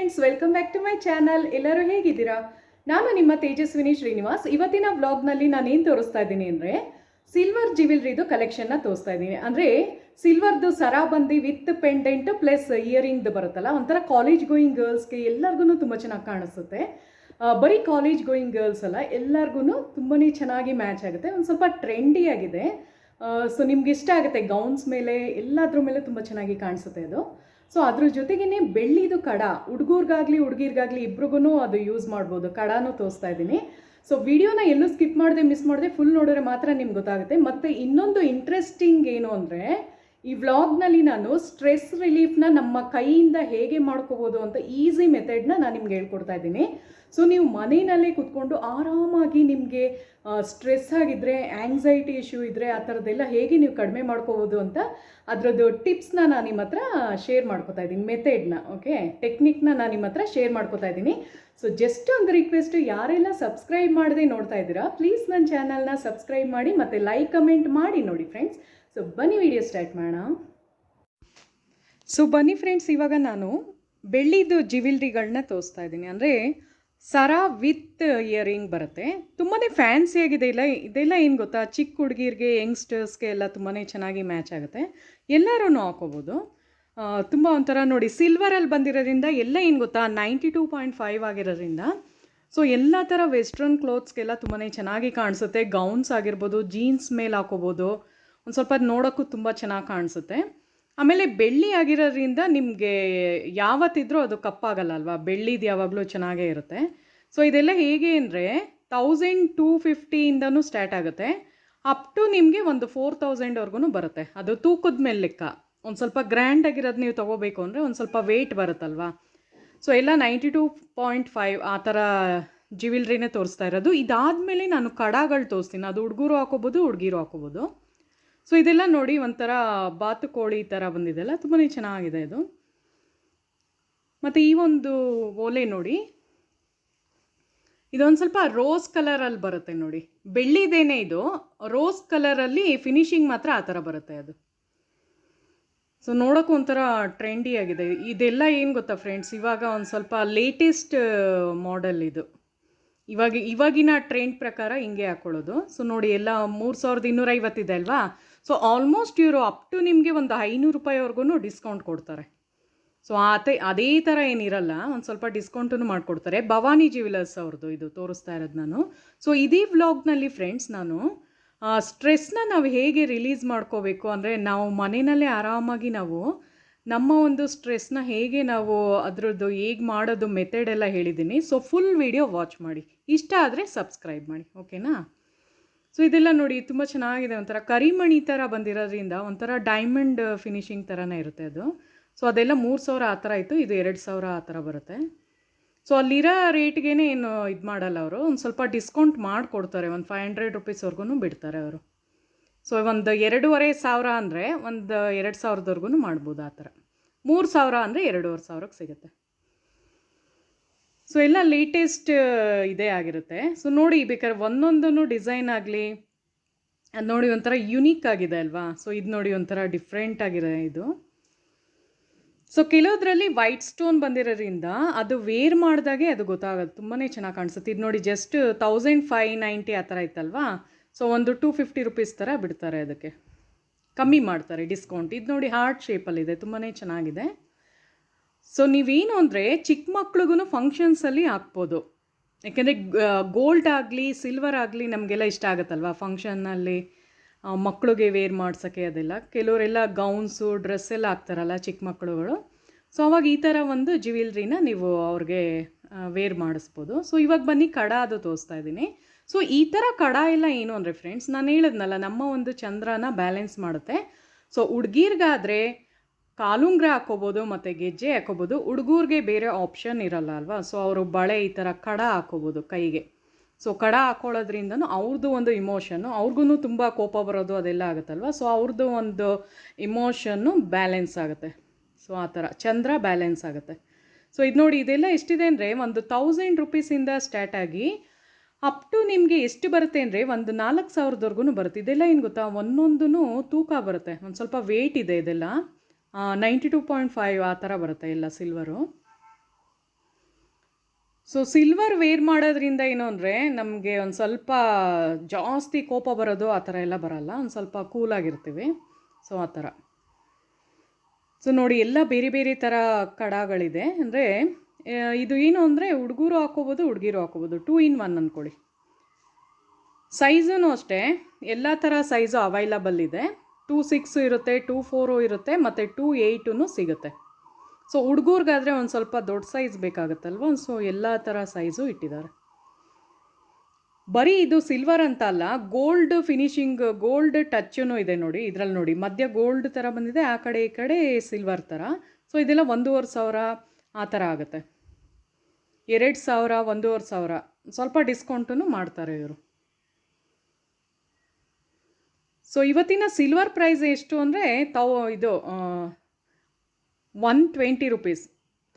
Friends welcome back to my channel ಎಲ್ಲರೂ ಹೇಗಿದ್ದೀರಾ? ನಾನು ನಿಮ್ಮ ತೇಜಸ್ವಿನಿ ಶ್ರೀನಿವಾಸ್. ಇವತ್ತಿನ ವ್ಲಾಗ್ನಲ್ಲಿ ನಾನು ಏನು ತೋರಿಸ್ತಾ ಇದ್ದೀನಿ ಅಂದರೆ ಸಿಲ್ವರ್ ಜ್ಯುವೆಲ್ರಿದು ಕಲೆಕ್ಷನ್ನ ತೋರಿಸ್ತಾ ಇದ್ದೀನಿ. ಅಂದರೆ ಸಿಲ್ವರ್ದು ಸರಾಬಂದಿ ಬಂದು ವಿತ್ ಪೆಂಡೆಂಟ್ ಪ್ಲಸ್ ಇಯರಿಂಗ್ದು ಬರುತ್ತಲ್ಲ, ಒಂಥರ ಕಾಲೇಜ್ ಗೋಯಿಂಗ್ ಗರ್ಲ್ಸ್ಗೆ ಎಲ್ಲರಿಗೂ ತುಂಬ ಚೆನ್ನಾಗಿ ಕಾಣಿಸುತ್ತೆ. ಬರೀ ಕಾಲೇಜ್ ಗೋಯಿಂಗ್ ಗರ್ಲ್ಸ್ ಅಲ್ಲ ಎಲ್ಲರಿಗೂ ತುಂಬಾ ಚೆನ್ನಾಗಿ ಮ್ಯಾಚ್ ಆಗುತ್ತೆ. ಒಂದು ಸ್ವಲ್ಪ ಟ್ರೆಂಡಿ ಆಗಿದೆ. ಸೊ ನಿಮ್ಗೆ ಇಷ್ಟ ಆಗುತ್ತೆ ಗೌನ್ಸ್ ಮೇಲೆ, ಎಲ್ಲದ್ರ ಮೇಲೆ ತುಂಬ ಚೆನ್ನಾಗಿ ಕಾಣಿಸುತ್ತೆ ಅದು. ಸೊ ಅದ್ರ ಜೊತೆಗೇ ಬೆಳ್ಳಿದು ಕಡ, ಹುಡುಗರಿಗಾಗಲಿ, ಹುಡುಗಿರ್ಗಾಗಲಿ ಇಬ್ರಿಗೂ ಅದು ಯೂಸ್ ಮಾಡ್ಬೋದು. ಕಡಾನು ತೋರಿಸ್ತಾ ಇದ್ದೀನಿ. ಸೊ ವಿಡಿಯೋನ ಎಲ್ಲೂ ಸ್ಕಿಪ್ ಮಾಡದೆ ಮಿಸ್ ಮಾಡದೆ ಫುಲ್ ನೋಡಿದ್ರೆ ಮಾತ್ರ ನಿಮ್ಗೆ ಗೊತ್ತಾಗುತ್ತೆ. ಮತ್ತು ಇನ್ನೊಂದು ಇಂಟ್ರೆಸ್ಟಿಂಗ್ ಏನು ಅಂದರೆ ಈ ವ್ಲಾಗ್ನಲ್ಲಿ ನಾನು ಸ್ಟ್ರೆಸ್ ರಿಲೀಫ್ನ ನಮ್ಮ ಕೈಯಿಂದ ಹೇಗೆ ಮಾಡ್ಕೋಬೋದು ಅಂತ ಈಸಿ ಮೆಥಡ್ನ ನಾನು ನಿಮ್ಗೆ ಹೇಳ್ಕೊಡ್ತಾ ಇದ್ದೀನಿ. ಸೊ ನೀವು ಮನೆಯಲ್ಲೇ ಕೂತ್ಕೊಂಡು ಆರಾಮಾಗಿ ನಿಮಗೆ ಸ್ಟ್ರೆಸ್ ಆಗಿದ್ದರೆ ಆ್ಯಂಗ್ಸೈಟಿ ಇಶ್ಯೂ ಇದ್ದರೆ ಆ ಥರದ್ದೆಲ್ಲ ಹೇಗೆ ನೀವು ಕಡಿಮೆ ಮಾಡ್ಕೋಬೋದು ಅಂತ ಅದರದ್ದು ಟಿಪ್ಸ್ನ ನಾನು ನಿಮ್ಮ ಹತ್ರ ಶೇರ್ ಮಾಡ್ಕೋತಾ ಇದ್ದೀನಿ, ಮೆಥಡ್ನ, ಓಕೆ? ಟೆಕ್ನಿಕ್ನ ನಾನು ನಿಮ್ಮ ಹತ್ರ ಶೇರ್ ಮಾಡ್ಕೋತಾ ಇದ್ದೀನಿ. ಸೊ ಜಸ್ಟ್ ಒಂದು ರಿಕ್ವೆಸ್ಟ್, ಯಾರೆಲ್ಲ ಸಬ್ಸ್ಕ್ರೈಬ್ ಮಾಡದೆ ನೋಡ್ತಾ ಇದ್ದೀರಾ, ಪ್ಲೀಸ್ ನನ್ನ ಚಾನಲ್ನ ಸಬ್ಸ್ಕ್ರೈಬ್ ಮಾಡಿ ಮತ್ತು ಲೈಕ್, ಕಮೆಂಟ್ ಮಾಡಿ ನೋಡಿ ಫ್ರೆಂಡ್ಸ್. ಸೊ ಬನ್ನಿ ವಿಡಿಯೋ ಸ್ಟಾರ್ಟ್ ಮಾಡೋಣ. ಸೊ ಬನ್ನಿ ಫ್ರೆಂಡ್ಸ್ ಇವಾಗ ನಾನು ಬೆಳ್ಳಿದು ಜ್ಯುವೆಲ್ರಿಗಳನ್ನ ತೋರಿಸ್ತಾ ಇದ್ದೀನಿ. ಅಂದರೆ ಸರ ವಿತ್ ಇಯರಿಂಗ್ ಬರುತ್ತೆ. ತುಂಬಾ ಫ್ಯಾನ್ಸಿಯಾಗಿದೆ ಇಲ್ಲ, ಇದೆಲ್ಲ ಏನು ಗೊತ್ತಾ? ಚಿಕ್ಕ ಹುಡುಗಿರಿಗೆ ಯಂಗ್ಸ್ಟರ್ಸ್ಗೆ ಎಲ್ಲ ತುಂಬಾ ಚೆನ್ನಾಗಿ ಮ್ಯಾಚ್ ಆಗುತ್ತೆ. ಎಲ್ಲರೂ ಹಾಕೋಬೋದು. ತುಂಬ ಒಂಥರ ನೋಡಿ ಸಿಲ್ವರಲ್ಲಿ ಬಂದಿರೋದ್ರಿಂದ ಎಲ್ಲ ಏನು ಗೊತ್ತಾ? ನೈಂಟಿ ಟೂ ಪಾಯಿಂಟ್ ಫೈವ್ ಆಗಿರೋದ್ರಿಂದ. ಸೊ ಎಲ್ಲ ಥರ ವೆಸ್ಟ್ರನ್ ಕ್ಲೋತ್ಸ್ಗೆಲ್ಲ ತುಂಬಾ ಚೆನ್ನಾಗಿ ಕಾಣಿಸುತ್ತೆ. ಗೌನ್ಸ್ ಆಗಿರ್ಬೋದು ಜೀನ್ಸ್ ಮೇಲೆ ಹಾಕೋಬೋದು. ಒಂದು ಸ್ವಲ್ಪ ನೋಡೋಕ್ಕೂ ತುಂಬ ಚೆನ್ನಾಗಿ ಕಾಣಿಸುತ್ತೆ. ಆಮೇಲೆ ಬೆಳ್ಳಿ ಆಗಿರೋದ್ರಿಂದ ನಿಮಗೆ ಯಾವತ್ತಿದ್ರೂ ಅದು ಕಪ್ಪಾಗಲ್ಲ ಅಲ್ವಾ ಬೆಳ್ಳಿದು ಯಾವಾಗಲೂ ಚೆನ್ನಾಗೇ ಇರುತ್ತೆ. ಸೊ ಇದೆಲ್ಲ ಹೇಗೆ ಅಂದರೆ ತೌಸಂಡ್ ಟೂ ಫಿಫ್ಟಿಯಿಂದನೂ ಸ್ಟಾರ್ಟ್ ಆಗುತ್ತೆ. ಅಪ್ ಟು ನಿಮಗೆ ಒಂದು ಫೋರ್ ತೌಸಂಡ್ವರೆಗೂ ಬರುತ್ತೆ. ಅದು ತೂಕದ ಮೇಲೆ ಲೆಕ್ಕ. ಒಂದು ಸ್ವಲ್ಪ ಗ್ರ್ಯಾಂಡ್ ಆಗಿರೋದು ನೀವು ತೊಗೋಬೇಕು ಅಂದರೆ ಒಂದು ಸ್ವಲ್ಪ ವೆಯ್ಟ್ ಬರುತ್ತಲ್ವಾ? ಸೊ ಎಲ್ಲ ನೈಂಟಿ ಟೂ ಪಾಯಿಂಟ್ ಫೈವ್ ಆ ಥರ ಜ್ಯುವೆಲ್ರಿನೇ ತೋರಿಸ್ತಾ ಇರೋದು. ಇದಾದಮೇಲೆ ನಾನು ಕಡಾಗಳು ತೋರಿಸ್ತೀನಿ. ಅದು ಹುಡುಗರು ಹಾಕೋಬೋದು, ಹುಡುಗಿರು ಹಾಕೋಬೋದು. ಸೊ ಇದೆಲ್ಲ ನೋಡಿ ಒಂಥರ ಬಾತುಕೋಳಿ ಥರ ಬಂದಿದೆಲ್ಲ ತುಂಬಾ ಚೆನ್ನಾಗಿದೆ ಇದು. ಮತ್ತು ಈ ಒಂದು ಓಲೆ ನೋಡಿ. ಇದೊಂದು ಸ್ವಲ್ಪ ರೋಸ್ ಕಲರಲ್ಲಿ ಬರುತ್ತೆ ನೋಡಿ. ಬೆಳ್ಳಿದೇನೆ ಇದು. ರೋಸ್ ಕಲರಲ್ಲಿ ಫಿನಿಶಿಂಗ್ ಮಾತ್ರ ಆ ಥರ ಬರುತ್ತೆ ಅದು. ಸೊ ನೋಡೋಕ್ಕೂ ಒಂಥರ ಟ್ರೆಂಡಿ ಆಗಿದೆ. ಇದೆಲ್ಲ ಏನು ಗೊತ್ತಾ ಫ್ರೆಂಡ್ಸ್ ಇವಾಗ ಒಂದು ಸ್ವಲ್ಪ ಲೇಟೆಸ್ಟ್ ಮಾಡೆಲ್ ಇದು. ಇವಾಗ ಇವಾಗಿನ ಟ್ರೆಂಡ್ ಪ್ರಕಾರ ಹಿಂಗೆ ಹಾಕ್ಕೊಳ್ಳೋದು ಸೊ ನೋಡಿ ಎಲ್ಲ ಮೂರು ಸಾವಿರದ ಇನ್ನೂರೈವತ್ತಿದೆ ಅಲ್ವಾ? ಸೊ ಆಲ್ಮೋಸ್ಟ್ ಇವರು ಅಪ್ ಟು ನಿಮಗೆ ಒಂದು ಐನೂರು ರೂಪಾಯಿವರೆಗೂ ಡಿಸ್ಕೌಂಟ್ ಕೊಡ್ತಾರೆ. ಸೊ ಆತೆ ಅದೇ ಥರ ಏನಿರಲ್ಲ, ಒಂದು ಸ್ವಲ್ಪ ಡಿಸ್ಕೌಂಟನ್ನು ಮಾಡಿಕೊಡ್ತಾರೆ. ಭವಾನಿ ಜ್ಯುವೆಲರ್ಸ್ ಅವ್ರದ್ದು ಇದು ತೋರಿಸ್ತಾ ಇರೋದು ನಾನು. ಸೊ ಇದೇ ವ್ಲಾಗ್ನಲ್ಲಿ ಫ್ರೆಂಡ್ಸ್ ನಾನು ಸ್ಟ್ರೆಸ್ನ ನಾವು ಹೇಗೆ ರಿಲೀಸ್ ಮಾಡ್ಕೋಬೇಕು ಅಂದರೆ ನಾವು ಮನೆಯಲ್ಲೇ ಆರಾಮಾಗಿ ನಾವು ನಮ್ಮ ಒಂದು ಸ್ಟ್ರೆಸ್ನ ಹೇಗೆ ನಾವು ಅದರದ್ದು ಹೇಗೆ ಮಾಡೋದು ಮೆಥಡ್ ಎಲ್ಲ ಹೇಳಿದ್ದೀನಿ. ಸೊ ಫುಲ್ ವಿಡಿಯೋ ವಾಚ್ ಮಾಡಿ. ಇಷ್ಟ ಆದರೆ ಸಬ್ಸ್ಕ್ರೈಬ್ ಮಾಡಿ. ಓಕೆನಾ ಸೊ ಇದೆಲ್ಲ ನೋಡಿ ತುಂಬ ಚೆನ್ನಾಗಿದೆ. ಒಂಥರ ಕರಿಮಣಿ ಥರ ಬಂದಿರೋದ್ರಿಂದ ಒಂಥರ ಡೈಮಂಡ್ ಫಿನಿಶಿಂಗ್ ಥರನೇ ಇರುತ್ತೆ ಅದು. ಸೊ ಅದೆಲ್ಲ ಮೂರು ಸಾವಿರ ಆ ಥರ ಇತ್ತು. ಇದು ಎರಡು ಸಾವಿರ ಆ ಥರ ಬರುತ್ತೆ. ಸೊ ಅಲ್ಲಿರೋ ರೇಟ್ಗೇ ಏನು ಇದು ಮಾಡಲ್ಲ ಅವರು. ಒಂದು ಸ್ವಲ್ಪ ಡಿಸ್ಕೌಂಟ್ ಮಾಡಿಕೊಡ್ತಾರೆ. ಒಂದು ಫೈವ್ ಹಂಡ್ರೆಡ್ ರುಪೀಸ್ವರೆಗೂ ಬಿಡ್ತಾರೆ ಅವರು. ಸೊ ಒಂದು ಎರಡೂವರೆ ಸಾವಿರ ಅಂದರೆ ಒಂದು ಎರಡು ಸಾವಿರದವರೆಗೂ ಮಾಡ್ಬೋದು ಆ ಥರ. ಮೂರು ಸಾವಿರ ಅಂದರೆ ಎರಡೂವರೆ ಸಾವಿರಕ್ಕೆ ಸಿಗುತ್ತೆ. ಸೊ ಎಲ್ಲ ಲೇಟೆಸ್ಟ್ ಇದೇ ಆಗಿರುತ್ತೆ. ಸೊ ನೋಡಿ ಬೇಕಾದ್ರೆ ಒಂದೊಂದನ್ನು ಡಿಸೈನ್ ಆಗಲಿ, ಅದು ನೋಡಿ ಒಂಥರ ಯುನೀಕ್ ಆಗಿದೆ ಅಲ್ವಾ? ಸೊ ಇದು ನೋಡಿ ಒಂಥರ ಡಿಫ್ರೆಂಟ್ ಆಗಿದೆ ಇದು. ಸೊ ಕೆಲವುದ್ರಲ್ಲಿ ವೈಟ್ ಸ್ಟೋನ್ ಬಂದಿರೋದ್ರಿಂದ ಅದು ವೇರ್ ಮಾಡಿದಾಗೆ ಅದು ಗೊತ್ತಾಗುತ್ತೆ ತುಂಬಾ ಚೆನ್ನಾಗಿ ಕಾಣಿಸುತ್ತೆ. ಇದು ನೋಡಿ ಜಸ್ಟ್ ತೌಸಂಡ್ ಫೈವ್ ನೈಂಟಿ ಆ ಥರ ಇತ್ತಲ್ವಾ? ಸೊ ಒಂದು ಟೂ ಫಿಫ್ಟಿ ರುಪೀಸ್ ಥರ ಬಿಡ್ತಾರೆ ಅದಕ್ಕೆ. ಕಮ್ಮಿ ಮಾಡ್ತಾರೆ ಡಿಸ್ಕೌಂಟ್ ಇದು ನೋಡಿ ಹಾರ್ಟ್ ಶೇಪಲ್ಲಿದೆ ತುಂಬಾ ಚೆನ್ನಾಗಿದೆ. ಸೊ ನೀವೇನು ಅಂದರೆ ಚಿಕ್ಕ ಮಕ್ಳಿಗೂ ಫಂಕ್ಷನ್ಸಲ್ಲಿ ಹಾಕ್ಬೋದು. ಯಾಕೆಂದರೆ ಗೋಲ್ಡ್ ಆಗಲಿ ಸಿಲ್ವರ್ ಆಗಲಿ ನಮಗೆಲ್ಲ ಇಷ್ಟ ಆಗುತ್ತಲ್ವ ಫಂಕ್ಷನ್ನಲ್ಲಿ ಮಕ್ಕಳಿಗೆ ವೇರ್ ಮಾಡ್ಸೋಕ್ಕೆ ಅದೆಲ್ಲ. ಕೆಲವರೆಲ್ಲ ಗೌನ್ಸು ಡ್ರೆಸ್ ಎಲ್ಲ ಹಾಕ್ತಾರಲ್ಲ ಚಿಕ್ಕ ಮಕ್ಕಳುಗಳು ಸೊ ಅವಾಗ ಈ ಥರ ಒಂದು ಜ್ಯುವೆಲ್ರಿನ ನೀವು ಅವ್ರಿಗೆ ವೇರ್ ಮಾಡಿಸ್ಬೋದು. ಸೊ ಇವಾಗ ಬನ್ನಿ, ಕಡ ಅದು ತೋರಿಸ್ತಾ ಇದ್ದೀನಿ. ಸೊ ಈ ಥರ ಕಡ ಎಲ್ಲ ಏನು ಅಂದರೆ ಫ್ರೆಂಡ್ಸ್ ನಾನು ಹೇಳಿದ್ನಲ್ಲ, ನಮ್ಮ ಒಂದು ಚಂದ್ರನ ಬ್ಯಾಲೆನ್ಸ್ ಮಾಡುತ್ತೆ. ಸೊ ಹುಡುಗಿರ್ಗಾದರೆ ಕಾಲುಂಗ್ರ ಹಾಕೋಬೋದು ಮತ್ತು ಗೆಜ್ಜೆ ಹಾಕೋಬೋದು ಹುಡುಗರಿಗೆ ಬೇರೆ ಆಪ್ಷನ್ ಇರಲ್ಲ ಅಲ್ವಾ? ಸೊ ಅವರು ಬಳೆ ಈ ಥರ ಕಡ ಹಾಕೋಬೋದು ಕೈಗೆ. ಸೊ ಕಡ ಹಾಕೊಳ್ಳೋದ್ರಿಂದನೂ ಅವ್ರದ್ದು ಒಂದು ಇಮೋಷನ್ನು ಅವ್ರಿಗೂ ತುಂಬ ಕೋಪ ಬರೋದು ಅದೆಲ್ಲ ಆಗುತ್ತಲ್ವ? ಸೊ ಅವ್ರದ್ದು ಒಂದು ಇಮೋಷನ್ನು ಬ್ಯಾಲೆನ್ಸ್ ಆಗುತ್ತೆ. ಸೊ ಆ ಥರ ಚಂದ್ರ ಬ್ಯಾಲೆನ್ಸ್ ಆಗುತ್ತೆ. ಸೊ ಇದು ನೋಡಿ, ಇದೆಲ್ಲ ಎಷ್ಟಿದೆ ಅಂದರೆ ಒಂದು ತೌಸಂಡ್ ರುಪೀಸಿಂದ ಸ್ಟಾರ್ಟ್ ಆಗಿ ಅಪ್ ಟು ನಿಮಗೆ ಎಷ್ಟು ಬರುತ್ತೆ ಅಂದರೆ ಒಂದು ನಾಲ್ಕು ಸಾವಿರದವರೆಗೂ ಬರುತ್ತೆ. ಇದೆಲ್ಲ ಏನು ಗೊತ್ತಾ? ಒಂದೊಂದೂ ತೂಕ ಬರುತ್ತೆ. ಒಂದು ಸ್ವಲ್ಪ ವೆಯ್ಟ್ ಇದೆ ಇದೆಲ್ಲ. ನೈಂಟಿ ಟೂ ಪಾಯಿಂಟ್ ಫೈವ್ ಆ ಥರ ಬರುತ್ತೆ ಎಲ್ಲ ಸಿಲ್ವರು ಸೊ ಸಿಲ್ವರ್ ವೇರ್ ಮಾಡೋದ್ರಿಂದ ಏನು ಅಂದರೆ ನಮಗೆ ಒಂದು ಸ್ವಲ್ಪ ಜಾಸ್ತಿ ಕೋಪ ಬರೋದು ಆ ಥರ ಎಲ್ಲ ಬರಲ್ಲ. ಒಂದು ಸ್ವಲ್ಪ ಕೂಲಾಗಿರ್ತೀವಿ ಸೊ ಆ ಥರ. ಸೊ ನೋಡಿ, ಎಲ್ಲ ಬೇರೆ ಬೇರೆ ಥರ ಕಡಗಳಿದೆ. ಅಂದರೆ ಇದು ಏನು ಅಂದರೆ ಹುಡುಗರು ಹಾಕೋಬೋದು ಹುಡುಗಿರು ಹಾಕೋಬೋದು. ಟೂ ಇನ್ ಒನ್ ಅಂದ್ಕೊಳ್ಳಿ ಸೈಜೂ ಅಷ್ಟೇ. ಎಲ್ಲ ಥರ ಸೈಜು ಅವೈಲಬಲ್ ಇದೆ. ಟೂ ಸಿಕ್ಸು ಇರುತ್ತೆ ಟೂ ಫೋರು ಇರುತ್ತೆ, ಮತ್ತು ಟೂ ಏಯ್ಟೂ ಸಿಗುತ್ತೆ. ಸೊ ಹುಡುಗರಿಗಾದರೆ ಒಂದು ಸ್ವಲ್ಪ ದೊಡ್ಡ ಸೈಜ್ ಬೇಕಾಗುತ್ತಲ್ವ? ಸೊ ಎಲ್ಲ ಥರ ಸೈಜು ಇಟ್ಟಿದ್ದಾರೆ. ಬರೀ ಇದು ಸಿಲ್ವರ್ ಅಂತ ಅಲ್ಲ ಗೋಲ್ಡ್ ಫಿನಿಶಿಂಗ್ ಗೋಲ್ಡ್ ಟಚ್ಚೂ ಇದೆ ನೋಡಿ, ಇದರಲ್ಲಿ ನೋಡಿ. ಮಧ್ಯ ಗೋಲ್ಡ್ ಥರ ಬಂದಿದೆ, ಆ ಕಡೆ, ಈ ಕಡೆ ಸಿಲ್ವರ್ ಥರ ಸೊ ಇದೆಲ್ಲ ಒಂದೂವರೆ ಸಾವಿರ ಆ ಥರ ಆಗುತ್ತೆ. ಎರಡು ಸಾವಿರ, ಒಂದೂವರೆ ಸಾವಿರ. ಸ್ವಲ್ಪ ಡಿಸ್ಕೌಂಟೂ ಮಾಡ್ತಾರೆ ಇವರು. ಸೊ ಇವತ್ತಿನ ಸಿಲ್ವರ್ ಪ್ರೈಸ್ ಎಷ್ಟು ಅಂದರೆ, ತಾವು ಇದು ಒನ್ ಟ್ವೆಂಟಿ ರುಪೀಸ್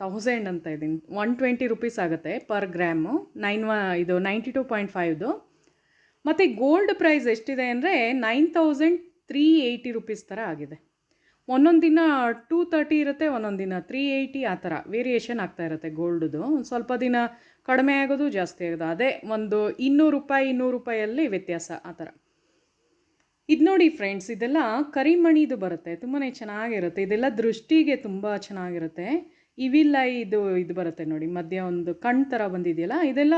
ತೌಸಂಡ್ ಅಂತ ಇದ್ದೀನಿ. ಒನ್ ಟ್ವೆಂಟಿ ರುಪೀಸ್ ಆಗುತ್ತೆ ಪರ್ ಗ್ರಾಮು ನೈನ್ ವ ಇದು ನೈಂಟಿ ಟು ಪಾಯಿಂಟ್ ಫೈವ್ದು ಮತ್ತು ಗೋಲ್ಡ್ ಪ್ರೈಸ್ ಎಷ್ಟಿದೆ ಅಂದರೆ nine thousand three eighty rupees ಥರ ಆಗಿದೆ. ಒಂದೊಂದು ದಿನ ಟೂ ತರ್ಟಿ ಇರುತ್ತೆ, ಒಂದೊಂದು ದಿನ ತ್ರೀ ಏಯ್ಟಿ ಆ ಥರ ವೇರಿಯೇಷನ್ ಆಗ್ತಾ ಇರುತ್ತೆ ಗೋಲ್ಡ್ದು ಒಂದು ಸ್ವಲ್ಪ ದಿನ ಕಡಿಮೆ ಆಗೋದು, ಜಾಸ್ತಿ ಆಗೋದು. ಅದೇ ಒಂದು ಇನ್ನೂರು ರೂಪಾಯಿ, ಇನ್ನೂರು ರೂಪಾಯಲ್ಲಿ ವ್ಯತ್ಯಾಸ ಆ ಥರ ಇದು ನೋಡಿ ಫ್ರೆಂಡ್ಸ್ ಇದೆಲ್ಲ ಕರಿಮಣಿದು ಬರುತ್ತೆ. ತುಂಬಾ ಚೆನ್ನಾಗಿರುತ್ತೆ. ಇದೆಲ್ಲ ದೃಷ್ಟಿಗೆ ತುಂಬ ಚೆನ್ನಾಗಿರುತ್ತೆ. ಇವಿಲ್ಲ ಇದು ಇದು ಬರುತ್ತೆ ನೋಡಿ. ಮಧ್ಯ ಒಂದು ಕಣ್ಣು ಥರ ಬಂದಿದೆಯಲ್ಲ, ಇದೆಲ್ಲ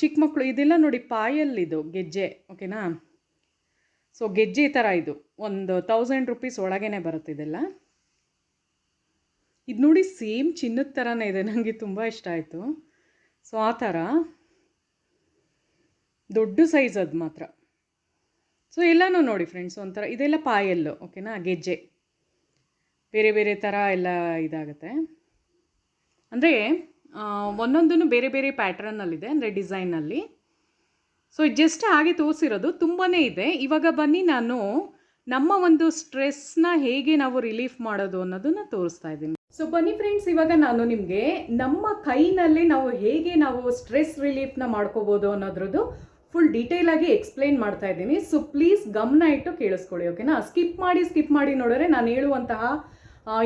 ಚಿಕ್ಕ ಮಕ್ಕಳು ಇದೆಲ್ಲ ನೋಡಿ ಪಾಯಲ್ಲಿದು ಗೆಜ್ಜೆ, ಓಕೆನಾ? ಸೊ ಗೆಜ್ಜೆ ಥರ ಇದು. ಒಂದು ತೌಸಂಡ್ ರುಪೀಸ್ ಒಳಗೇನೆ ಬರುತ್ತೆ ಇದೆಲ್ಲ. ಇದು ನೋಡಿ ಸೇಮ್ ಚಿನ್ನದ ಥರನೇ ಇದೆ ನನಗೆ ತುಂಬ ಇಷ್ಟ ಆಯಿತು. ಸೊ ಆ ಥರ ದೊಡ್ಡ ಸೈಜ್ ಅದು ಮಾತ್ರ. ಸೊ ಎಲ್ಲನೂ ನೋಡಿ ಫ್ರೆಂಡ್ಸ್ ಒಂಥರ, ಇದೆಲ್ಲ ಪಾಯಲ್ಲು, ಓಕೆನಾ? ಗೆಜ್ಜೆ. ಬೇರೆ ಬೇರೆ ಥರ ಎಲ್ಲ ಇದಾಗುತ್ತೆ. ಅಂದರೆ ಒಂದೊಂದೂ ಬೇರೆ ಬೇರೆ ಪ್ಯಾಟ್ರನ್ನಲ್ಲಿದೆ ಅಂದರೆ ಡಿಸೈನಲ್ಲಿ ಸೊ ಜಸ್ಟ್ ಹಾಗೆ ತೋರಿಸಿರೋದು ತುಂಬಾ ಇದೆ. ಇವಾಗ ಬನ್ನಿ ನಾನು ನಮ್ಮ ಒಂದು ಸ್ಟ್ರೆಸ್ನ ಹೇಗೆ ನಾವು ರಿಲೀಫ್ ಮಾಡೋದು ಅನ್ನೋದನ್ನ ತೋರಿಸ್ತಾ ಇದ್ದೀನಿ. ಸೊ ಬನ್ನಿ ಫ್ರೆಂಡ್ಸ್ ಇವಾಗ ನಾನು ನಿಮಗೆ ನಮ್ಮ ಕೈನಲ್ಲಿ ನಾವು ಹೇಗೆ ನಾವು ಸ್ಟ್ರೆಸ್ ರಿಲೀಫ್ನ ಮಾಡ್ಕೋಬೋದು ಅನ್ನೋದ್ರದ್ದು ಫುಲ್ ಡೀಟೇಲ್ ಆಗಿ ಎಕ್ಸ್ಪ್ಲೈನ್ ಮಾಡ್ತಾ ಇದ್ದೀನಿ. ಸೊ ಪ್ಲೀಸ್ ಗಮನ ಇಟ್ಟು ಕೇಳಿಸ್ಕೊಳ್ಳಿ ಓಕೆನಾ ಸ್ಕಿಪ್ ಮಾಡಿ ಸ್ಕಿಪ್ ಮಾಡಿ ನೋಡಿದ್ರೆ ನಾನು ಹೇಳುವಂತಹ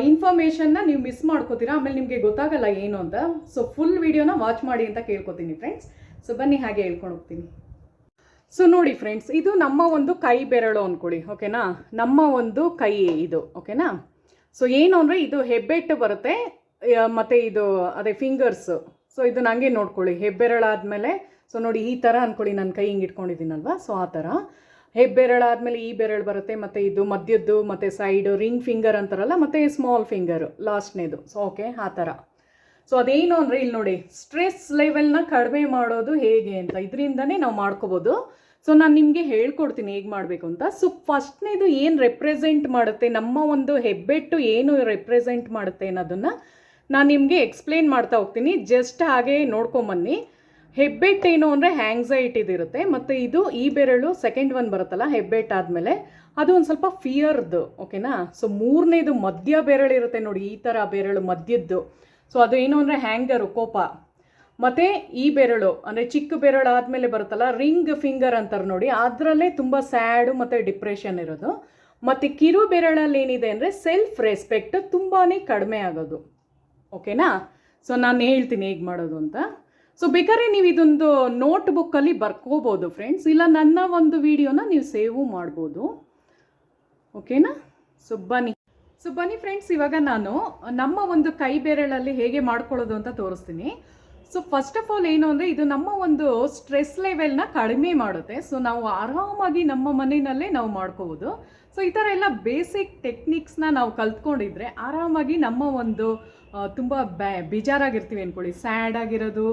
ಇನ್ಫಾರ್ಮೇಷನ್ನ ನೀವು ಮಿಸ್ ಮಾಡ್ಕೋತೀರಾ? ಆಮೇಲೆ ನಿಮಗೆ ಗೊತ್ತಾಗಲ್ಲ ಏನು ಅಂತ. ಸೊ ಫುಲ್ ವೀಡಿಯೋನ ವಾಚ್ ಮಾಡಿ ಅಂತ ಕೇಳ್ಕೊತೀನಿ ಫ್ರೆಂಡ್ಸ್ ಸೊ ಬನ್ನಿ ಹಾಗೆ ಹೇಳ್ಕೊಂಡು ಹೋಗ್ತೀನಿ. ಸೊ ನೋಡಿ ಫ್ರೆಂಡ್ಸ್ ಇದು ನಮ್ಮ ಒಂದು ಕೈ ಬೆರಳು ಅಂದ್ಕೊಳ್ಳಿ ಓಕೆನಾ ನಮ್ಮ ಒಂದು ಕೈ ಇದು ಓಕೆನಾ ಸೊ ಏನು ಅಂದರೆ ಇದು ಹೆಬ್ಬೆಟ್ಟು ಬರುತ್ತೆ ಮತ್ತು ಇದು, ಅದೇ ಫಿಂಗರ್ಸು ಸೊ ಇದು ನನಗೆ ನೋಡ್ಕೊಳ್ಳಿ, ಹೆಬ್ಬೆರಳಾದ್ಮೇಲೆ ಸೊ ನೋಡಿ ಈ ಥರ ಅಂದ್ಕೊಳ್ಳಿ ನನ್ನ ಕೈ ಹಿಂಗೆ ಇಟ್ಕೊಂಡಿದ್ದೀನಲ್ವಾ? ಸೊ ಆ ಥರ ಹೆಬ್ಬೆರಳಾದ್ಮೇಲೆ ಈ ಬೆರಳು ಬರುತ್ತೆ, ಮತ್ತು ಇದು ಮಧ್ಯದ್ದು, ಮತ್ತು ಸೈಡು ರಿಂಗ್ ಫಿಂಗರ್ ಅಂತಾರಲ್ಲ, ಮತ್ತು ಸ್ಮಾಲ್ ಫಿಂಗರು, ಲಾಸ್ಟ್ನೇದು. ಸೊ ಓಕೆ ಆ ಥರ. ಸೊ ಅದೇನು ಅಂದರೆ ಇಲ್ಲಿ ನೋಡಿ, ಸ್ಟ್ರೆಸ್ ಲೆವೆಲ್ನ ಕಡಿಮೆ ಮಾಡೋದು ಹೇಗೆ ಅಂತ ಇದರಿಂದನೇ ನಾವು ಮಾಡ್ಕೋಬೋದು. ಸೊ ನಾನು ನಿಮಗೆ ಹೇಳ್ಕೊಡ್ತೀನಿ ಹೇಗೆ ಮಾಡಬೇಕು ಅಂತ. ಸೊ ಫಸ್ಟ್ನೇದು ಏನು ರೆಪ್ರೆಸೆಂಟ್ ಮಾಡುತ್ತೆ, ನಮ್ಮ ಒಂದು ಹೆಬ್ಬೆಟ್ಟು ಏನು ರೆಪ್ರೆಸೆಂಟ್ ಮಾಡುತ್ತೆ ಅನ್ನೋದನ್ನು ನಾನು ನಿಮಗೆ ಎಕ್ಸ್ಪ್ಲೇನ್ ಮಾಡ್ತಾ ಹೋಗ್ತೀನಿ. ಜಸ್ಟ್ ಹಾಗೆ ನೋಡ್ಕೊಂಬನ್ನಿ. ಹೆಬ್ಬೆಟ್ಟು ಏನು ಅಂದರೆ ಹ್ಯಾಂಗ್ಸೈಟಿದಿರುತ್ತೆ ಮತ್ತು ಇದು ಈ ಬೆರಳು ಸೆಕೆಂಡ್ ಒನ್ ಬರುತ್ತಲ್ಲ, ಹೆಬ್ಬೆಟ್ ಆದಮೇಲೆ ಅದು ಒಂದು ಸ್ವಲ್ಪ ಫಿಯರ್ದು ಓಕೆನಾ ಸೊ ಮೂರನೇದು ಮಧ್ಯ ಬೆರಳಿರುತ್ತೆ ನೋಡಿ, ಈ ಥರ ಬೆರಳು ಮಧ್ಯದ್ದು. ಸೊ ಅದು ಏನು ಅಂದರೆ ಹ್ಯಾಂಗರು ಕೋಪ. ಮತ್ತು ಈ ಬೆರಳು, ಅಂದರೆ ಚಿಕ್ಕ ಬೆರಳು ಆದಮೇಲೆ ಬರುತ್ತಲ್ಲ ರಿಂಗ್ ಫಿಂಗರ್ ಅಂತಾರೆ ನೋಡಿ, ಅದರಲ್ಲೇ ತುಂಬ ಸ್ಯಾಡು ಮತ್ತು ಡಿಪ್ರೆಷನ್ ಇರೋದು. ಮತ್ತು ಕಿರು ಬೆರಳಲ್ಲಿ ಏನಿದೆ ಅಂದರೆ ಸೆಲ್ಫ್ ರೆಸ್ಪೆಕ್ಟ್ ತುಂಬಾ ಕಡಿಮೆ ಆಗೋದು. ಓಕೆನಾ ಸೊ ನಾನು ಹೇಳ್ತೀನಿ ಹೇಗೆ ಮಾಡೋದು ಅಂತ. ಸೊ ಬೇಕಾದ್ರೆ ನೀವು ಇದೊಂದು ನೋಟ್ ಬುಕ್ಕಲ್ಲಿ ಬರ್ಕೋಬೋದು ಫ್ರೆಂಡ್ಸ್ ಇಲ್ಲ, ನನ್ನ ಒಂದು ವಿಡಿಯೋನ ನೀವು ಸೇವು ಮಾಡ್ಬೋದು. ಓಕೆನಾ ಸೊ ಬನ್ನಿ. ಸೊ ಬನ್ನಿ ಫ್ರೆಂಡ್ಸ್ ಇವಾಗ ನಾನು ನಮ್ಮ ಒಂದು ಕೈ ಬೆರಳಲ್ಲಿ ಹೇಗೆ ಮಾಡ್ಕೊಳ್ಳೋದು ಅಂತ ತೋರಿಸ್ತೀನಿ. ಸೊ ಫಸ್ಟ್ ಆಫ್ ಆಲ್ ಏನು ಅಂದರೆ, ಇದು ನಮ್ಮ ಒಂದು ಸ್ಟ್ರೆಸ್ ಲೆವೆಲ್ನ ಕಡಿಮೆ ಮಾಡುತ್ತೆ. ಸೊ ನಾವು ಆರಾಮಾಗಿ ನಮ್ಮ ಮನೆಯಲ್ಲೇ ನಾವು ಮಾಡ್ಕೋಬೋದು. ಸೊ ಈ ಥರ ಎಲ್ಲ ಬೇಸಿಕ್ ಟೆಕ್ನಿಕ್ಸ್ನ ನಾವು ಕಲ್ತ್ಕೊಂಡಿದ್ರೆ ಆರಾಮಾಗಿ ನಮ್ಮ ಒಂದು ತುಂಬ ಬ್ಯಾ ಬೇಜಾರಾಗಿರ್ತೀವಿ ಅಂದ್ಕೊಳ್ಳಿ ಸ್ಯಾಡ್ ಆಗಿರೋದು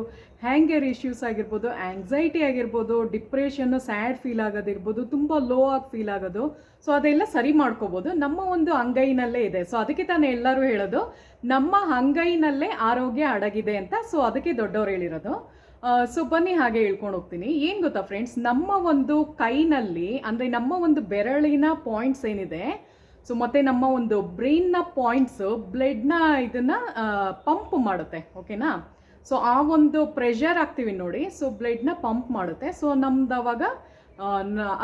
ಹ್ಯಾಂಗರ್ ಇಶ್ಯೂಸ್ ಆಗಿರ್ಬೋದು ಆ್ಯಂಗ್ಸೈಟಿ ಆಗಿರ್ಬೋದು ಡಿಪ್ರೆಷನ್ನು ಸ್ಯಾಡ್ ಫೀಲ್ ಆಗೋದಿರ್ಬೋದು, ತುಂಬ ಲೋ ಆಗಿ ಫೀಲ್ ಆಗೋದು. ಸೊ ಅದೆಲ್ಲ ಸರಿ ಮಾಡ್ಕೋಬೋದು. ನಮ್ಮ ಒಂದು ಅಂಗೈನಲ್ಲೇ ಇದೆ. ಸೊ ಅದಕ್ಕೆ ತಾನು ಎಲ್ಲರೂ ಹೇಳೋದು, ನಮ್ಮ ಅಂಗೈನಲ್ಲೇ ಆರೋಗ್ಯ ಅಡಗಿದೆ ಅಂತ. ಸೊ ಅದಕ್ಕೆ ದೊಡ್ಡವ್ರು ಹೇಳಿರೋದು. ಸೊ ಬನ್ನಿ ಹಾಗೆ ಹೇಳ್ಕೊಂಡು ಹೋಗ್ತೀನಿ. ಏನು ಗೊತ್ತಾ ಫ್ರೆಂಡ್ಸ್ ನಮ್ಮ ಒಂದು ಕೈನಲ್ಲಿ, ಅಂದರೆ ನಮ್ಮ ಒಂದು ಬೆರಳಿನ ಪಾಯಿಂಟ್ಸ್ ಏನಿದೆ ಸೊ ಮತ್ತೆ ನಮ್ಮ ಒಂದು ಬ್ರೈನ್ನ ಪಾಯಿಂಟ್ಸು ಬ್ಲಡ್ನ ಇದನ್ನು ಪಂಪ್ ಮಾಡುತ್ತೆ. ಓಕೆನಾ ಸೊ ಆ ಒಂದು ಪ್ರೆಷರ್ ಆಗ್ತೀವಿ ನೋಡಿ. ಸೊ ಬ್ಲಡ್ನ ಪಂಪ್ ಮಾಡುತ್ತೆ. ಸೊ ನಮ್ದು ಅವಾಗ